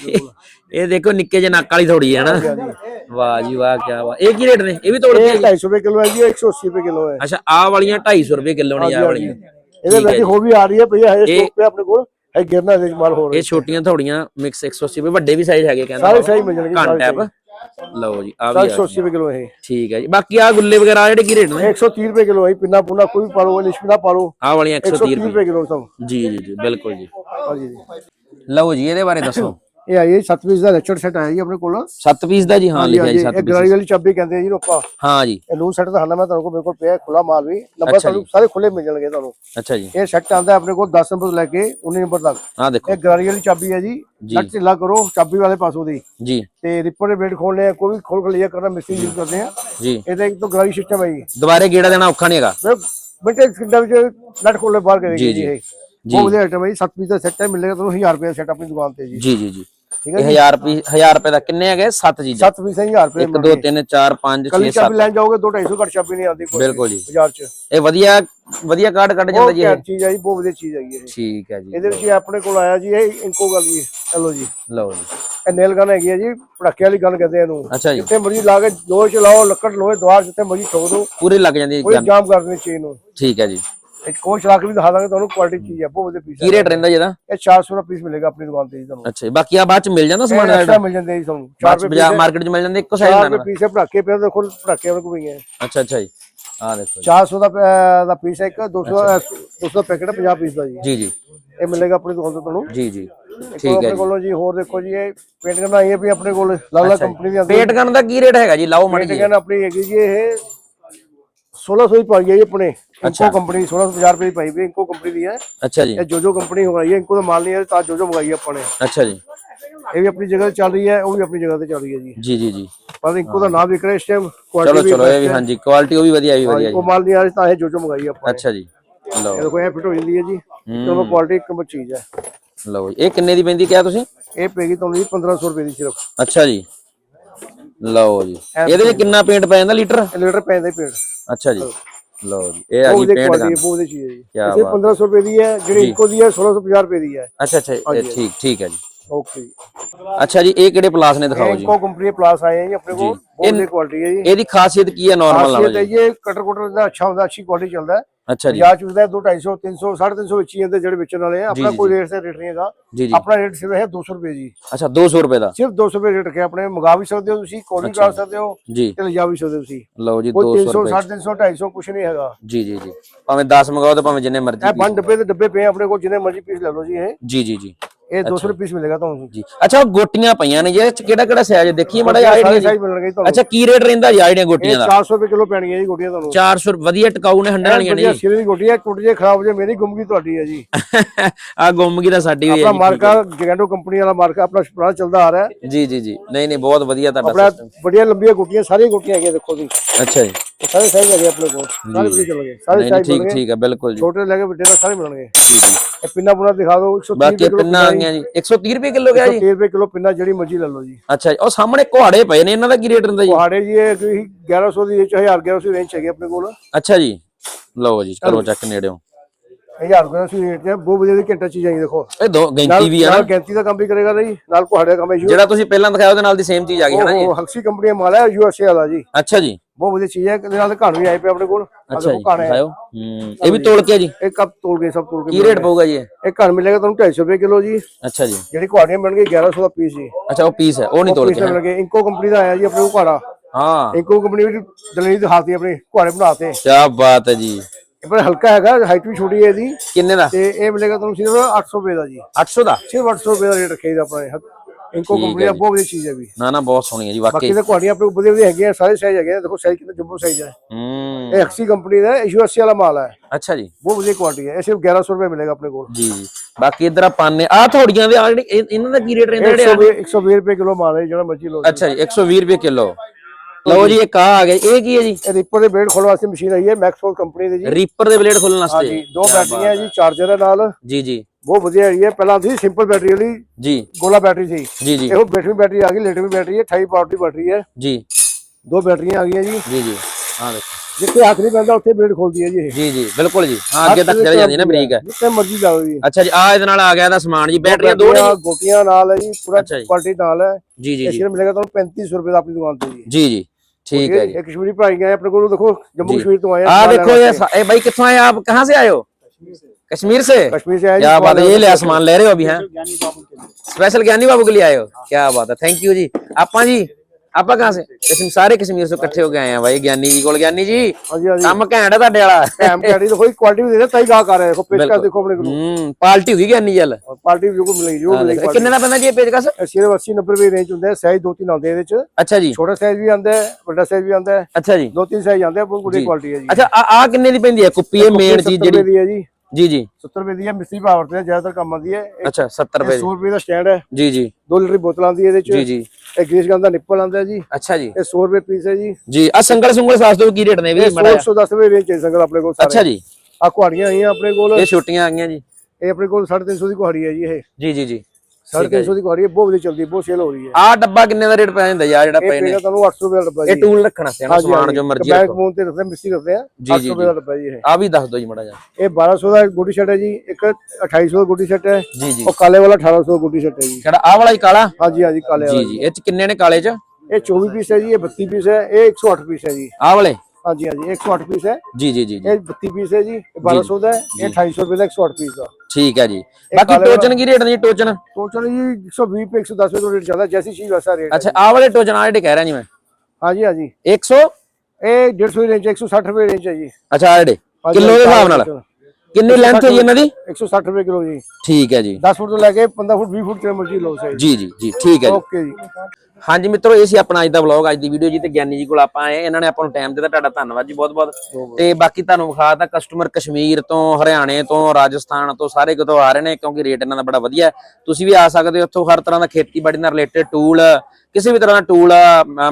ਇਹ ਦੇਖੋ ਨਿੱਕੇ ਜਿਹੇ ਨੱਕ ਵਾਲੀ ਥੋੜੀ ਹੈ ਨਾ ਵਾਹ ਜੀ ਵਾਹ ਕੀ ਵਾਹ ਇਹ ਕੀ ਰੇਟ ਨੇ? ਇਹ ਵੀ ਤੋੜ ਇਹ 250 ਰੁਪਏ ਕਿਲੋ ਹੈ ਜੀ ਇਹ 180 ਰੁਪਏ ਕਿਲੋ ਹੈ। ਅੱਛਾ ਆ ਵਾਲੀਆਂ 250 ਰੁਪਏ ਕਿਲੋ ਨੇ ਆ ਵਾਲੀਆਂ। ਇਹਦੇ ਵਿੱਚ ਹੋ ਵੀ ਆ ਰਹੀ ਹੈ ਭਈਆ ਹੈ ਸਟੋਕ ਤੇ ਆਪਣੇ ਕੋਲ। ਹੈ ਗਿਰਨਾ ਚ ਮਾਲ ਹੋ ਰਿਹਾ ਇਹ ਛੋਟੀਆਂ ਥੋੜੀਆਂ ਮਿਕਸ 180 ਰੁਪਏ ਵੱਡੇ ਵੀ ਸਾਈਜ਼ ਹੈਗੇ ਕਹਿੰਦੇ ਸਾਰੇ ਸਹੀ ਮਿਲ ਜਾਣਗੇ ਘੰਟ ਟੈਪ ਲਓ ਜੀ ਆ ਵੀ ਸਾਰੇ ਆ 180 ਰੁਪਏ ਕਿਲੋ ਇਹ। ਠੀਕ ਹੈ ਜੀ ਬਾਕੀ ਆ ਗੁੱਲੇ ਵਗੈਰਾ ਜਿਹੜੇ ਕੀ ਰੇਟ ਨੇ? 130 ਰੁਪਏ ਕਿਲੋ ਹੈ ਪਿੰਨਾ ਪੁੰਨਾ ਕੋਈ ਵੀ ਪਾ ਲਓ ਨਿਸ਼ਪਿਨਾ ਪਾ ਲਓ। ਆ ਵਾਲੀਆਂ 130 130 ਰੁਪਏ। ਕਿਲੋ ਸਭ। ਜੀ ਜੀ ਜੀ ਬਿਲਕੁਲ ਜੀ। ਲਓ ਜੀ ਇਹਦੇ ਬਾਰੇ ਦੱਸੋ। ਇਹ ਆਈ ਹੈ 7 ਪੀਸ ਦਾ ਲੈਕਚਰ ਸੈਟ ਆਇਆ ਜੀ ਆਪਣੇ ਕੋਲ। 7 ਪੀਸ ਦਾ ਜੀ ਹਾਂ ਲਿਖਿਆ ਜੀ 7 ਇਹ ਗਰਾਰੀ ਵਾਲੀ ਚਾਬੀ ਕਹਿੰਦੇ ਆ ਜੀ ਆਪਾਂ ਹਾਂ ਜੀ। ਇਹ ਲੂਜ਼ ਸੈਟ ਦਿਖਾਣਾ ਮੈਂ ਤੁਹਾਨੂੰ ਕੋਲ ਮੇਰੇ ਕੋਲ ਪਿਆ ਖੁੱਲਾ ਮਾਲ ਵੀ। ਨੰਬਰ ਤੁਹਾਨੂੰ ਸਾਰੇ ਖੁੱਲੇ ਮਿਲ ਜਾਣਗੇ ਤੁਹਾਨੂੰ। ਅੱਛਾ ਜੀ। ਇਹ ਸੈੱਟ ਆਂਦਾ ਆਪਣੇ ਕੋਲ 10 ਨੰਬਰ ਤੋਂ ਲੈ ਕੇ 19 ਨੰਬਰ ਤੱਕ। ਆ ਦੇਖੋ। ਇਹ ਗਰਾਰੀ ਵਾਲੀ ਚਾਬੀ ਹੈ ਜੀ। ਲੱਟ ਢਿੱਲਾ ਕਰੋ ਚਾਬੀ ਵਾਲੇ ਪਾਸੋਂ ਦੀ। ਜੀ। ਤੇ ਰਿਪਰ ਦੇ ਬੇਡ ਖੋਲਨੇ ਆ ਕੋਈ ਵੀ ਖੋਲ ਕੇ ਲਿਆ ਕਰਨਾ ਮਿਸਟਿੰਗ ਯੂਜ਼ ਕਰਦੇ ਆ। ਜੀ। ਇਹਦਾ ਇੱਕ ਤਾਂ ਗਰਾਰੀ ਸਿਸਟਮ ਹੈ ਜੀ। ਦੁਬਾਰੇ ਗੇੜਾ ਦੇਣਾ ਔਖਾ ਨਹੀਂ ਹੈਗਾ। ਮਿੰਟੇ ਸਕਿੰਟਾਂ ਵਿੱਚ ਲੱਟ ਖੋਲੇ ਬਾਹਰ ਕਰੇਗੀ ਜੀ, ਜੀ ਬਹੁਤ ਵਧੀਆ ਆਈਟਮ ਹੈ ਜੀ। 7 ਪੀਸ ਦਾ ਸੈੱਟ ਹੈ ਮਿਲੇਗਾ ਤੁਹਾਨੂੰ 1000 ਰੁਪਏ ਦਾ ਸੈੱਟ ਆਪਣੀ ਦੁਕਾਨ ਤੇ ਜੀ। ਜੀ ਜੀ ਜੀ। ਠੀਕ ਹੈ ਇਹ 1000 ਰੁਪਏ 1000 ਰੁਪਏ ਦਾ ਕਿੰਨੇ ਹੈਗੇ? 7 ਜੀ 7 ਪੀਸ ਹੈ 1000 ਰੁਪਏ 1 2 3 4 5 6 ਕੱਲੀ 7 ਚਾਬੀ ਲੈਣ ਜਾਓਗੇ 2 250 ਘੱਟ ਚਾਬੀ ਨਹੀਂ ਆਉਂਦੀ ਕੋਈ ਬਿਲਕੁਲ ਜੀ। ਬਾਜ਼ਾਰ 'ਚ। ਇਹ ਵਧੀਆ ਵਧੀਆ ਕਾਰਡ ਕੱਢ ਜਾਂਦਾ ਜੀ ਇਹ। ਚੀਜ਼ ਹੈ ਜੀ ਬਹੁਤ ਵਧੀਆ ਚੀਜ਼ ਹੈਗੀ ਇਹ। ਠੀਕ ਹੈ ਜੀ ਇਹਦੇ ਵਿੱਚ ਆਪਣੇ ਕੋਲ ਆਇਆ ਜੀ ਇਹ ਇੰਕੋ ਗੱਲ ਜੀ ਚਲੋ ਜੀ। ਲਓ ਜੀ। ਇਹ ਨੇਲ ਗਨ ਹੈਗੀ ਹੈ ਜੀ ਪੜਾਕੇ ਵਾਲੀ ਗਨ ਕਹਿੰਦੇ ਆ ਇਹਨੂੰ। ਅੱਛਾ ਜੀ। ਜਿੱਥੇ ਮਰਜ਼ੀ ਲਾ ਕੇ ਲੋਹੇ ਚਲਾਓ ਲੱਕੜ ਲੋਹੇ ਦਵਾਰ ਜਿੱਥੇ ਮਰਜ਼ੀ ਠੋਕ ਦਿਓ। ਪੂਰੀ ਲੱਗ ਜਾਂਦੀ ਕੋਈ ਗੱਲ ਜਾਮ ਕਰ ਚੀਜ਼ ਨੂੰ। ਠੀਕ ਹੈ ਜੀ। ਇੱਕ ਕੋਚ ਲਾ ਕੇ ਵੀ ਦਿਖਾ ਦਾਂਗੇ ਤੁਹਾਨੂੰ ਕੁਆਲਿਟੀ ਚੀਜ਼ ਹੈ ਬਹੁਤ ਵਧੀਆ ਪੀਸ ਕੀ ਰੇਟ ਰਹਿੰਦਾ ਜੀ ਇਹਦਾ ਇਹ 400 ਦਾ ਪੀਸ ਮਿਲੇਗਾ ਆਪਣੀ ਦੁਕਾਨ ਤੇ ਜੀ ਤੁਹਾਨੂੰ। ਅੱਛਾ ਜੀ ਬਾਕੀ ਆ ਬਾਅਦ ਚ ਮਿਲ ਜਾਂਦਾ ਸਮਾਨ ਐਕਸਟਰਾ ਮਿਲ ਜਾਂਦੇ ਜੀ ਤੁਹਾਨੂੰ। 4 ਬਾਅਦ ਚ ਰੁਪਏ ਬਾਜ਼ਾਰ ਮਾਰਕੀਟ ਚ ਮਿਲ ਜਾਂਦੇ ਇੱਕੋ ਸਾਈਜ਼ 4 ਦਾ ਰੁਪਏ ਪੀਸ ਹੈ ਪੜਾਕੇ ਪਏ ਦੇਖੋ ਪੜਾਕੇ ਵਾਲੇ ਕੋਈ ਹੈ। ਅੱਛਾ ਅੱਛਾ ਜੀ। ਆ ਦੇਖੋ ਜੀ। 400 ਦਾ ਦਾ ਪੀਸ ਹੈ ਇੱਕ 200 200 ਦਾ ਪੈਕੇਟ ਹੈ 50 ਪੀਸ ਦਾ ਜੀ। ਜੀ ਜੀ। ਇਹ ਮਿਲੇਗਾ ਆਪਣੀ ਦੁਕਾਨ ਤੋਂ ਤੁਹਾਨੂੰ। ਜੀ ਜੀ। ਇੱਕ ਠੀਕ ਹੈ ਆਪਣੇ ਜੀ। ਕੋਲੋਂ ਜੀ ਹੋਰ ਦੇਖੋ ਜੀ ਇਹ ਪੇਂਟ ਕਰਨਾ ਆਈ ਹੈ ਵੀ ਆਪਣੇ ਕੋਲ ਲਾਲਾ ਕੰਪਨੀ ਦੀ ਆਉਂਦੀ ਪੇਟ ਕਰਨ ਦਾ ਕੀ ਰੇਟ ਹੈਗਾ ਜੀ? ਲਾਓ ਮੜੀ ਪੇਂਟ ਜੀ ਕਰਨ ਆਪਣੀ ਹੈਗੀ ਜੀ ਇਹ 1600 ਦੀ ਪਾਈ ਹੈ ਜੀ ਆਪਣੇ। ਕੰਪਨੀ 1650 ਰੁਪਏ ਦੀ ਪਾਈ ਵੀ ਇੰਕੋ ਕੰਪਨੀ ਦੀ ਹੈ। ਅੱਛਾ ਜੀ। ਇਹ ਜੋ ਜੋ ਕੰਪਨੀ ਮੰਗਾਈ ਹੈ ਇੰਕੋ ਦਾ ਮਾਲ ਨਹੀਂ ਹੈ ਤਾਂ ਜੋ ਜੋ ਮੰਗਾਈ ਹੈ ਆਪਾਂ ਨੇ। ਅੱਛਾ ਜੀ। ਇਹ ਵੀ ਆਪਣੀ ਜਗ੍ਹਾ ਤੇ ਚੱਲ ਰਹੀ ਹੈ ਉਹ ਵੀ ਆਪਣੀ ਜਗ੍ਹਾ ਤੇ ਚੱਲ ਰਹੀ ਹੈ ਜੀ। ਜੀ ਜੀ ਜੀ। ਪਰ ਇੰਕੋ ਦਾ ਨਾਮ ਵਿਕ ਰਿਹਾ ਇਸ ਟਾਈਮ ਚਲੋ ਚਲੋ ਇਹ ਵੀ ਹਾਂਜੀ ਕੁਆਲਿਟੀ ਉਹ ਵੀ ਵਧੀਆ ਵੀ ਵਧੀਆ ਜੀ। ਮਾਲ ਨਹੀਂ ਆ ਰਿਹਾ ਤਾਂ ਇਹ ਜੋ ਜੋ ਮੰਗਾਈ ਆਪਾਂ। ਅੱਛਾ ਜੀ। ਲਓ। ਇਹ ਦੇਖੋ ਇਹ ਫਿਟ ਹੋ ਜਾਂਦੀ ਹੈ ਜੀ। ਚਲੋ ਕੁਆਲਿਟੀ ਇੱਕ ਚੀਜ਼ ਹੈ। ਲਓ ਜੀ। ਇਹ ਕਿੰਨੇ ਦੀ ਪੈਂਦੀ ਕਿਹਾ ਤੁਸੀਂ? ਇਹ ਪੈਗੀ ਤੁਹਾਨੂੰ ਜੀ 1500 ਰੁਪਏ ਦੀ ਸਿਰਫ ਅੱਛਾ ਜੀ। ਲਓ ਜੀ। ਇਹਦੇ ਵਿੱਚ ਕਿੰਨਾ ਪੇਂਟ ਪੈ ਜਾਂਦਾ ਲੀਟਰ? ਲੀਟਰ ਪੈਂਦਾ ਹੀ ਪੇੜ ਅੱਛਾ ਜੀ। ਲਓ ਜੀ ਇਹ ਆ ਗਈ ਵਧੀਆ ਪੇਂਟ ਕੁਆਲਿਟੀ ਗਨ ਹੈ ਬਹੁਤ ਹੈ ਜੀ। ਕਿਆ ਇਹ 1500 ਰੁਪਏ ਦੀ ਹੈ ਜਿਹੜੀ ਇੰਕੋ ਦੀ ਹੈ 1650 ਰੁਪਏ ਦੀ ਹੈ। ਅੱਛਾ ਅੱਛਾ ਇਹ ਠੀਕ ਠੀਕ ਹੈ ਜੀ। ਓਕੇ ਅੱਛਾ ਜੀ ਇਹ ਕਿਹੜੇ ਪਲਾਸ ਨੇ ਦਿਖਾਓ ਜੀ। ਇੰਕੋ ਕੰਪਨੀ ਪਲਾਸ ਆਏ ਹੈ ਜੀ ਆਪਣੇ ਕੋਲ ਬਹੁਤ ਵਧੀਆ ਕੁਆਲਿਟੀ ਹੈ ਜੀ। ਇਹਦੀ ਖਾਸੀਅਤ ਕੀ ਹੈ ਨਾਰਮਲ ਨਾਲੋਂ ਜੀ। ਜੀ ਕਟਰ ਕੁਟਰ ਦਾ ਅੱਛਾ ਹੁੰਦਾ ਅੱਛੀ ਕੁਆਲਿਟੀ ਚੱਲਦਾ ਹੈ। ਅੱਛਾ ਜੀ। ਜਾਂ ਚੁੱਕਦਾ 2 250 300 350 ਵਿੱਚ ਹੀ ਜਾਂਦੇ ਜਿਹੜੇ ਵੇਚਣ ਵਾਲੇ ਆ। ਆਪਣਾ ਕੋਈ ਰੇਟ ਸੇ ਰੇਟ ਨਹੀਂ ਹੈਗਾ। ਆਪਣਾ ਰੇਟ ਸਿਰਫ ਹੈ 200 ਰੁਪਏ ਜੀ। ਅੱਛਾ 200 ਰੁਪਏ ਦਾ? ਸਿਰਫ 200 ਰੁਪਏ ਰੇਟ ਰੱਖਿਆ। ਆਪਣੇ ਮੰਗਾ ਵੀ ਸਕਦੇ ਹੋ ਤੁਸੀਂ ਕਾਲਿੰਗ ਕਰ ਸਕਦੇ ਹੋ ਤੇ ਲਿਜਾ ਵੀ ਸਕਦੇ ਹੋ ਤੁਸੀਂ। ਲਓ ਜੀ ਕੋਈ 200 300 ਰੁਪਏ। 350 250 ਕੁਝ ਨਹੀਂ ਹੈਗਾ। ਜੀ ਜੀ ਜੀ। ਭਾਵੇਂ 10 ਮੰਗਾਓ ਤੇ ਭਾਵੇਂ ਜਿੰਨੇ ਮਰਜ਼ੀ ਇਹ ਬੰਦ ਡੱਬੇ ਦੇ ਡੱਬੇ ਪਏ ਆਪਣੇ ਕੋਲ ਜਿੰਨੇ ਮਰਜ਼ੀ ਪੀਸ ਲੈ ਲਓ ਜੀ ਇਹ। ਜੀ ਜੀ ਜੀ। ਇਹ 200 ਰੁਪਏ ਪੀਸ ਮਿਲੇਗਾ ਤੁਹਾਨੂੰ। ਜੀ। ਅੱਛਾ ਗੋਟੀਆਂ ਪਈਆਂ ਨੇ ਜੀ ਇਹ 'ਚ ਕਿਹੜਾ ਕਿਹੜਾ ਸਾਈਜ਼ ਦੇਖੀਏ ਮਾੜਾ ਆਈਡੀਆ ਸਾਈਜ਼ ਮਿਲਣਗੇ ਤੁਹਾਨੂੰ। ਅੱਛਾ ਕੀ ਰੇਟ ਰਹਿੰਦਾ ਜੀ ਆਈਡੀਆ ਗੋਟੀਆਂ ਦਾ? 400 ਰੁਪਏ ਕਿਲੋ ਪੈਣਗੀਆਂ ਜੀ ਗੋਟੀਆਂ ਤੁਹਾਨੂੰ। 400 ਵਧੀਆ ਟਿਕਾਊ ਨੇ ਹੰਡਣ ਵਾਲੀਆਂ ਨੇ ਵਧੀਆ ਸਿਰੇ ਦੀ ਗੋਟੀ ਹੈ ਟੁੱਟ ਜੇ ਖਰਾਬ ਹੋ ਜੇ ਮੇਰੀ ਗੁੰਮਗੀ ਤੁਹਾਡੀ ਹੈ ਜੀ। ਆ ਗੁੰਮ ਗਈ ਤਾਂ ਸਾਡੀ ਹੋਈ ਆਪਣਾ ਹੈ ਮਾਰਕਾ ਜਗੈਂਡੋ ਕੰਪਨੀ ਵਾਲਾ ਮਾਰਕਾ ਆਪਣਾ ਪੁਰਾਣਾ ਚੱਲਦਾ ਆ ਰਿਹਾ ਹੈ। ਜੀ ਜੀ ਜੀ। ਨਹੀਂ ਨਹੀਂ ਬਹੁਤ ਵਧੀਆ ਤੁਹਾਡਾ ਆਪਣਾ system। ਬੜੀਆਂ ਲੰਬੀਆਂ ਗੁੱਟੀਆਂ ਸਾਰੀਆਂ ਗੁੱਟੀਆਂ ਹੈਗੀਆਂ ਦੇਖੋ ਜੀ। ਅੱਛਾ ਜੀ। ਸਾਰੇ ਸਾਈਜ਼ ਹੈਗੇ ਆਪਣੇ ਕੋਲ ਸਾਰੇ ਵਧੀਆ ਚੱਲਣਗੇ ਸਾਰੇ ਸਾਈਜ਼ ਠੀਕ ਠੀਕ ਹੈ ਬਿਲਕੁਲ ਜੀ। ਛੋਟੇ ਲੈ ਕੇ ਵੱਡੇ ਤੱਕ ਸਾਰੇ ਮਿਲਣਗੇ। ਜੀ ਜੀ। ਇਹ ਪਿੰਨਾ ਪੁਨਾ ਦਿਖਾ ਦਿਓ 130 ਬਾਕੀ ਪਿੰਨਾ ਆ ਗਈਆਂ ਜੀ 130 ਰੁਪਏ ਕਿਲੋ ਗਿਆ ਜੀ? 130 ਰੁਪਏ ਕਿਲੋ ਪਿੰਨਾ ਜਿਹੜੀ ਮਰਜ਼ੀ ਲੈ ਲਓ ਜੀ। ਅੱਛਾ ਜੀ ਉਹ ਸਾਹਮਣੇ ਕੁਹਾੜੇ ਪਏ ਨੇ ਇਹਨਾਂ ਦਾ ਕੀ ਰੇਟ ਰਹਿੰਦਾ ਜੀ? ਪਹਾੜੇ ਜੀ ਇਹ ਕੋਈ 1100 ਦੀ 1000 1100 ਰੇਂਜ ਹੈਗੀ ਆਪਣੇ ਕੋਲ। ਅੱਛਾ ਜੀ। ਲਓ ਜੀ ਕਰੋ ਚੈੱਕ ਨੇੜਿਓ। 1000 1100 ਰੇਟ ਤੇ ਬਹੁਤ ਵਧੀਆ ਦੀ ਘੰਟਾ ਚੀਜ਼ ਆਈ ਦੇਖੋ। ਇਹ ਦੋ ਗੈਂਤੀ ਵੀ ਆ ਨਾਲ ਗੈਂਤੀ ਦਾ ਕੰਮ ਵੀ ਕਰੇਗਾ ਨਾ ਜੀ ਨਾਲ ਪਹਾੜੇ ਦਾ ਕੰਮ ਹੈ ਜੀ। ਜਿਹੜਾ ਤੁਸੀਂ ਪਹਿਲਾਂ ਦਿਖਾਇਆ ਉਹਦੇ ਨਾਲ ਦੀ ਸੇਮ ਚੀਜ਼ ਆ ਗਈ ਹੈ ਨਾ ਜੀ। ਉਹ ਹਕਸੀ ਕੰਪਨੀ ਦਾ ਮਾਲ ਹੈ ਯੂਐਸਏ ਵਾਲਾ ਜੀ। ਅੱਛਾ ਜੀ। ਬਹੁਤ ਵਧੀਆ ਚੀਜ਼ ਹੈ ਇਹਦੇ ਨਾਲ ਘਣ ਵੀ ਆਏ ਪਏ ਆਪਣੇ ਕੋਲ। ਅੱਛਾ ਜੀ ਘਣ ਹੈ। ਇਹ ਵੀ ਤੋਲ ਕੇ ਜੀ? ਇਹ ਕੱਪ ਤੋਲ ਗਏ ਸਭ ਤੋਲ ਕੇ ਕੀ ਰੇਟ ਪਊਗਾ ਜੀ ਇਹ? ਘਣ ਮਿਲੇਗਾ ਤੁਹਾਨੂੰ 250 ਰੁਪਏ ਕਿਲੋ ਜੀ। ਅੱਛਾ ਜੀ। ਜਿਹੜੀ ਕੁਆੜੀਆਂ ਮਿਲਣਗੇ 1100 ਦਾ ਪੀਸ ਜੀ। ਅੱਛਾ ਉਹ ਪੀਸ ਹੈ ਉਹ ਨਹੀਂ ਤੋਲ ਕੇ ਇੰਕੋ ਕੰਪਨੀ ਦਾ ਆਇਆ ਜੀ ਆਪਣੇ ਕੋਲ ਕੁਆੜਾ ਹਾਂ। ਇੰਕੋ ਕੰਪਨੀ ਵਿੱਚ ਦਲੇਰੀ ਦਿਖਾਤੀ ਆਪਣੀ ਕੁਆੜੇ ਬਣਾਤੇ ਕੀ ਬਾਤ ਹੈ ਜੀ। ਇਹ ਪਰ ਹਲਕਾ ਹੈਗਾ ਹਾਈਟ ਵੀ ਛੋਟੀ ਹੈ ਇਹਦੀ। ਕਿੰਨੇ ਦਾ? ਤੇ ਇਹ ਮਿਲੇਗਾ ਤੁਹਾਨੂੰ ਸਿਰਫ 800 ਰੁਪਏ ਦਾ ਜੀ। 800 ਦਾ? ਸਿਰਫ 800 ਰੁਪਏ ਦਾ ਰੇਟ ਰੱਖਿਆ ਜੀ ਆਪਣੇ ਇੰਕੋ ਕੰਪਨੀ ਦਾ ਬਹੁਤ ਵਧੀਆ ਚੀਜ਼ ਹੈ ਵੀ। ਨਾ ਨਾ ਬਹੁਤ ਸੋਹਣੀ ਹੈ ਜੀ ਬਾਕੀ ਵਾਕਈ ਤਾਂ ਕੁਆੜੀਆਂ ਆਪਣੇ ਕੋਲ ਵਧੀਆ ਵਧੀਆ ਹੈਗੀਆਂ ਸਾਰੇ ਸਾਈਜ਼ ਹੈਗੇ ਆ। ਦੇਖੋ ਸਾਈਜ਼ ਕਿੰਨਾ ਜੰਬੋ ਸਾਈਜ਼ ਹੈ ਹੂੰ। ਇਹ ਐਕਸੀ ਕੰਪਨੀ ਦਾ ਯੂਐਸਏ ਵਾਲਾ ਮਾਲ ਹੈ ਅੱਛਾ ਜੀ। ਬਹੁਤ ਵਧੀਆ ਕੁਆਲਿਟੀ ਹੈ। ਇਹ ਸਿਰਫ 1100 ਰੁਪਏ ਮਿਲੇਗਾ ਆਪਣੇ ਕੋਲ। ਜੀ ਜੀ। ਬਾਕੀ ਇਧਰ ਆ ਪਾਨੇ ਆ ਥੋੜੀਆਂ ਦੇ ਆ ਜਿਹੜੇ ਇਹ- ਇਹਨਾਂ ਦਾ ਕੀ ਰੇਟ ਰਹਿੰਦਾ ਜਿਹੜੇ 120 120 ਰੁਪਏ ਕਿਲੋ ਮਾਲ ਹੈ ਜਿਹੜਾ ਮਰਜ਼ੀ ਲਓ ਅੱਛਾ ਜੀ 120 ਰੁਪਏ ਕਿਲੋ। ਲਓ ਜੀ ਇੱਕ ਆ ਆ ਗਿਆ। ਇਹ ਕੀ ਹੈ ਜੀ? ਇਹ ਰੀਪਰ ਦੇ ਬੇਡ ਖੋਲਣ ਵਾਸਤੇ ਮਸ਼ੀਨ ਆਈ ਹੈ ਮੈਕਸਫੋਲ ਕੰਪਨੀ ਦੀ ਜੀ। ਰੀਪਰ ਦੇ ਬਲੇਡ ਖੋਲਣ ਹਾਂਜੀ ਵਾਸਤੇ ਦੋ ਬੈਟਰੀਆਂ ਜੀ ਚਾਰਜਰ ਹੈ ਨਾਲ। ਜੀ ਜੀ। ਬਹੁਤ ਵਧੀਆ ਹੈ। ਪਹਿਲਾਂ ਸੀ ਸਿੰਪਲ ਬੈਟਰੀ ਵਾਲੀ। ਜੀ। ਗੋਲਾ ਬੈਟਰੀ ਸੀ। ਜੀ ਜੀ। ਇਹੋ ਬੈਟਰੀ ਬੈਟਰੀ ਆ ਗਈ ਲਿਟਿਵ ਬੈਟਰੀ ਹੈ 28 ਪਾਵਰ ਦੀ ਬੈਟਰੀ ਹੈ। ਜੀ। ਦੋ ਬੈਟਰੀਆਂ ਆ ਗਈਆਂ ਜੀ। ਜੀ ਜੀ। ਹਾਂ ਦੇਖੋ। ਜਿੱਥੇ ਹੱਥ ਨਹੀਂ ਉੱਥੇ ਬਲੇਡ ਖੋਲਦੀ ਹੈ ਜੀ ਇਹ। ਜੀ ਜੀ। ਬਿਲਕੁਲ ਜੀ। ਹਾਂ ਅੱਗੇ ਤੱਕ ਚਲੇ ਜਾਂਦੀ ਨਾ ਬਰੀਕ। ਹੈ। ਜਿੱਥੇ ਮਰਜ਼ੀ ਲਾਓ ਜੀ। ਅੱਛਾ ਜੀ ਆ ਇਹਦੇ ਨਾਲ ਆ ਗਿਆ ਇਹਦਾ ਸਮਾਨ ਜੀ। ਬੈਟਰੀਆਂ ਦੋ ਨੇ ਗੋਟੀਆਂ ਨਾਲ ਹੈ ਜੀ ਪੂਰਾ ਕੁਆਲਿਟੀ ਨਾਲ ਹੈ। ਜੀ ਜੀ ਜੀ। ਮਿਲੇਗਾ ਤੁਹਾਨੂੰ 3500 ਰੁਪਏ ਦਾ ਆਪਣੀ ਦੁਕਾਨ ਤੋਂ ਜੀ। ਜੀ ਜੀ। ਠੀਕ ਹੈ ਜੀ। ਕਸ਼ਮੀਰੀ ਭਾਈ ਆਏ ਆਪਣੇ ਕੋਲ ਦੇਖੋ ਜੰਮੂ ਕਸ਼ਮੀਰ ਤੋਂ ਆਏ ਆ ਦੇਖੋ ਇਹ ਬਾਈ ਕਿੱਥੋਂ ਆਏ ਆਪ ਕਹਾਂ ਸੇ ਆਏ ਹੋ? ਕਸ਼ਮੀਰ ਸੇ। कश्मीर से कश्मीर से आए क्या जी, बात है ये लिया सामान ले रहे हो अभी हैं ज्ञानी बाबू के लिए स्पेशल ज्ञानी बाबू के लिए आए हो क्या बात है थैंक यू जी आपा जी आपा कहाँ से कश्मीर सारे कश्मीर से इकट्ठे हो गए हैं भाई ज्ञानी जी को ज्ञानी जी ਹਾਂਜੀ ਹਾਂਜੀ ਕੰਮ ਘੈਂਟ ਹੈ ਤੁਹਾਡੇ ਵਾਲਾ ਟਾਈਮ ਕੈਡੀ ਦੇਖੋ ਕੁਆਲਿਟੀ ਵੀ ਦੇ ਰਿਹਾ ਤਾਈ ਗਾ ਕਰ ਰਿਹਾ ਦੇਖੋ ਪੇਸ਼ਕਸ਼ ਦੇਖੋ ਆਪਣੇ ਕੋਲ ਹੂੰ ਪਾਰਟੀ ਹੋਈ ਗਿਆਨੀ ਜਲ ਪਾਰਟੀ ਵੀ ਬਿਲਕੁਲ ਮਿਲੇਗੀ ਜੋ ਮਿਲੇਗੀ ਕਿੰਨੇ ਦਾ ਪੈਂਦਾ ਜੀ ਇਹ ਪੇਜਕਸ ਇਹ ਸਿਰਫ 80 90 ਰੁਪਏ ਰੇਂਜ ਹੁੰਦਾ ਹੈ ਸਾਈਜ਼ ਦੋ ਤਿੰਨ ਆਉਂਦੇ ਇਹਦੇ ਚ ਅੱਛਾ ਜੀ ਛੋਟਾ ਸਾਈਜ਼ ਵੀ ਆਉਂਦਾ ਹੈ ਵੱਡਾ ਸਾਈਜ਼ ਵੀ ਆਉਂਦਾ ਹੈ ਅੱਛਾ ਜੀ ਦੋ ਤਿੰਨ ਸਾਈਜ਼ ਆਉਂਦੇ ਆ ਬਹੁਤ ਗੁੱਡੀ ਕੁਆਲਿਟੀ ਹੈ ਜੀ ਅੱਛਾ ਆ ਆ ਕਿੰਨੇ ਦੀ ਪੈਂਦੀ ਹੈ ਕੁੱਪੀ ਇਹ ਮੇਨ 70 ਚੀਜ਼ ਰੁਪਏ ਜਿਹੜੀ ਦੀ ਹੈ ਜੀ ਜੀ ਜੀ। 70 ਰੁਪਏ ਦੀ ਹੈ ਪਾਵਰ ਤੇ ਜ਼ਿਆਦਾਤਰ ਕੰਮ ਆਉਂਦੀ ਹੈ ਅੱਛਾ 70 ਰੁਪਏ 100 ਰੁਪਏ ਦਾ ਸਟੈਂਡ ਹੈ ਜੀ ਜੀ। 2 ਲੀਟਰ ਦੀ ਬੋਤਲ ਆਉਂਦੀ ਹੈ ਇਹਦੇ ਚ। ਜੀ ਜੀ। ਇਹ ਗ੍ਰੀਸ ਗਨ ਦਾ ਨਿੱਪਲ ਆਉਂਦਾ ਹੈ ਜੀ। ਅੱਛਾ ਜੀ। ਇਹ 100 ਰੁਪਏ ਪੀਸ ਹੈ ਜੀ। ਜੀ ਆ ਸੰਗਲ ਸੁੰਗਲ ਸਾਸ ਤੋਂ ਕੀ ਰੇਟ ਨੇ ਵੀ 100 110 ਰੁਪਏ ਰੇਂਜ ਚ ਸੰਗਲ ਆਪਣੇ ਕੋਲ ਸਾਰੇ। ਅੱਛਾ ਜੀ। ਆ ਕੁਹਾੜੀਆਂ ਆਈਆਂ ਆਪਣੇ ਕੋਲ। ਇਹ ਛੁੱਟੀਆਂ ਆ ਗਈਆਂ ਜੀ। ਇਹ ਆਪਣੇ ਕੋਲ 350 ਦੀ ਕੁਹਾੜੀ ਹੈ ਜੀ ਇਹ। ਜੀ ਜੀ ਜੀ। 350 ਦੀ ਕੁਆਰੀ ਹੈ ਬਹੁਤ ਵਧੀਆ ਚੱਲਦੀ ਬਹੁਤ ਸੇਲ ਹੋ ਰਹੀ ਹੈ। ਆਹ ਡੱਬਾ ਕਿੰਨੇ ਦਾ ਰੇਟ ਪੈ ਜਾਂਦਾ ਯਾਰ ਜਿਹੜਾ ਇਹ ਪਏ ਨੇ ਪਏਗਾ ਤੁਹਾਨੂੰ 800 ਰੁਪਏ ਦਾ ਡੱਬਾ ਇਹ ਜੀ ਟੂਲ ਰੱਖਣਾ ਸੀ ਨਾ ਸਮਾਨ ਜੋ ਮਰਜ਼ੀ ਬੈਕ ਰੱਖੋ। ਮੂਨ ਤੇ ਰੱਖਦੇ ਮਿਸੀ ਰੱਖਦੇ ਆ ਜੀ, 800 ਜੀ, ਰੁਪਏ ਦਾ ਡੱਬਾ ਜੀ ਇਹ। ਆ ਵੀ ਦੱਸ ਦਿਓ ਜੀ ਮੜਾ ਜਾ ਇਹ 1200 ਦਾ ਗੁੱਡੀ ਸੈੱਟ ਹੈ ਜੀ ਇੱਕ 2800 ਦਾ ਗੁੱਡੀ ਸੈੱਟ ਹੈ ਜੀ ਜੀ। ਉਹ ਕਾਲੇ ਵਾਲਾ 1800 ਦਾ ਗੁੱਡੀ ਸੈੱਟ ਹੈ ਜੀ। ਜਿਹੜਾ ਆਹ ਵਾਲਾ ਹੀ ਕਾਲਾ? ਹਾਂਜੀ ਹਾਂਜੀ ਕਾਲੇ ਜੀ ਵਾਲਾ ਜੀ। ਇਹ ਚ ਕਿੰਨੇ ਨੇ ਕਾਲੇ ਚ? ਇਹ 24 ਪੀਸ ਹੈ ਜੀ ਇਹ 32 ਪੀਸ ਹੈ ਇਹ 108 ਪੀਸ ਹੈ ਜੀ। ਆਹ ਵਾਲੇ? ਹਾਂਜੀ ਹਾਂਜੀ 108 ਪੀਸ ਹੈ। ਜੀ ਜੀ ਜੀ ਜੀ। ਇਹ 32 ਪੀਸ ਹੈ ਜੀ ਇਹ 1200 ਦਾ ਹੈ ਇਹ 2800 ਰੁਪਏ ਦਾ 108 ਪੀਸ ਦਾ। ਠੀਕ ਹੈ ਜੀ। ਬਾਕੀ ਟੋਚਨ ਕੀ ਰੇਟ ਨੇ ਜੀ ਟੋਚਨ? ਟੋਟਲ ਜੀ 120 पे 110 ਰੁਪਏ ਦਾ ਰੇਟ ਚੱਲਦਾ ਜੈਸੀ ਚੀਜ਼ ਵੈਸਾ ਰੇਟ ਅੱਛਾ ਆਹ ਵਾਲੇ ਟੋਚਨ ਆ ਜਿਹੜੇ ਕਹਿ ਰਿਹਾ ਜੀ ਮੈਂ। ਹਾਂਜੀ ਹਾਂਜੀ। 100 ਇਹ 150 ਦੀ ਰੇਂਜ 160 ਰੁਪਏ ਰੇਂਜ ਹੈ ਜੀ। ਅੱਛਾ ਆਹ ਜਿਹੜੇ ਕਿਲੋ ਦੇ ਹਿਸਾਬ ਨਾਲ। ਕਿੰਨੀ ਲੈਂਥ ਹੈ ਜੀ ਇਹਨਾਂ ਦੀ? 160 ਰੁਪਏ ਕਿਲੋ ਜੀ। ਠੀਕ ਹੈ ਜੀ। 10 ਫੁੱਟ ਤੋਂ ਲੈ ਕੇ 15 ਫੁੱਟ 20 ਫੁੱਟ ਤੇ ਮਰਜ਼ੀ ਲਓ ਸਾਈਜ਼ ਜੀ ਜੀ ਜੀ ਠੀਕ ਹੈ ਜੀ। ਓਕੇ ਜੀ। ਹਾਂਜੀ ਮਿੱਤਰੋ ਇਹ ਸੀ ਆਪਣਾ ਅੱਜ ਦਾ ਵਲੌਗ ਅੱਜ ਦੀ ਵੀਡੀਓ ਜੀ ਤੇ ਗਿਆਨੀ ਜੀ ਕੋਲ ਆਪਾਂ ਆਏ ਇਹਨਾਂ ਨੇ ਆਪਾਂ ਨੂੰ ਟਾਈਮ ਦਿੱਤਾ ਤੁਹਾਡਾ ਧੰਨਵਾਦ ਜੀ ਬਹੁਤ ਬਹੁਤ। ਤੇ ਬਾਕੀ ਤੁਹਾਨੂੰ ਵਿਖਾਤਾ ਕਸਟਮਰ ਕਸ਼ਮੀਰ ਤੋਂ ਹਰਿਆਣੇ ਤੋਂ ਰਾਜਸਥਾਨ ਤੋਂ ਸਾਰੇ ਕਿਤੋਂ ਆ ਰਹੇ ਨੇ ਕਿਉਂਕਿ ਰੇਟ ਇਹਨਾਂ ਦਾ ਬੜਾ ਵਧੀਆ। ਤੁਸੀਂ ਵੀ ਆ ਸਕਦੇ ਹੋ ਇੱਥੋਂ ਹਰ ਤਰ੍ਹਾਂ ਦਾ ਖੇਤੀਬਾੜੀ ਨਾਲ ਰਿਲੇਟਡ ਟੂਲ ਕਿਸੇ ਵੀ ਤਰ੍ਹਾਂ ਦਾ ਟੂਲ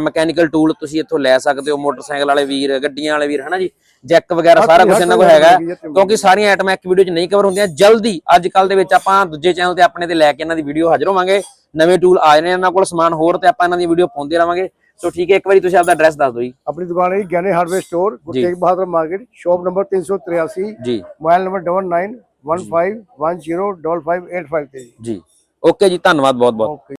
ਮਕੈਨੀਕਲ ਟੂਲ ਤੁਸੀਂ ਇੱਥੋਂ ਲੈ ਸਕਦੇ ਹੋ। ਮੋਟਰਸਾਈਕਲ ਵਾਲੇ ਵੀਰ ਗੱਡੀਆਂ ਵਾਲੇ ਵੀਰ ਹਨਾ ਜੀ? ਜੈਕ ਵਗੈਰਾ ਸਾਰਾ ਕੁਝ ਇਹਨਾਂ ਕੋਲ ਹੈਗਾ। ਕਿਉਂਕਿ ਸਾਰੀਆਂ ਆਈਟਮਾਂ ਇੱਕ ਵੀਡੀਓ 'ਚ ਨਹੀਂ ਕਵਰ ਹੁੰਦੀਆਂ। ਜਲਦੀ ਅੱਜ ਕੱਲ ਦੇ ਵਿੱਚ ਆਪਾਂ ਦੂਜੇ ਚੈਨਲ ਤੇ ਆਪਣੇ ਤੇ ਲੈ ਕੇ ਇਹਨਾਂ ਦੀ ਵੀਡੀਓ ਹਾਜ਼ਰ ਹੋਵਾਂਗੇ। ਨਵੇਂ ਟੂਲ ਆ ਜਾਣੇ ਇਹਨਾਂ ਕੋਲ ਸਮਾਨ ਹੋਰ ਤੇ ਆਪਾਂ ਇਹਨਾਂ ਦੀ ਵੀਡੀਓ ਪਾਉਂਦੇ ਰਵਾਂਗੇ ਸੋ ਠੀਕ ਹੈ ਇੱਕ ਵਾਰੀ ਤੁਸੀਂ ਆਪਦਾ ਐਡਰੈਸ ਦੱਸ ਦਿਓ ਜੀ। ਆਪਣੀ ਦੁਕਾਨ ਹੈ Giani hardware store Guru Tegh Bahadur market shop number 383 ਜੀ। ਮੋਬਾਈਲ ਨੰਬਰ 9915105585 ਤੇ ਜੀ। ਜੀ। ਓਕੇ ਜੀ ਧੰਨਵਾਦ ਬਹੁਤ ਬਹੁਤ ਓਕੇ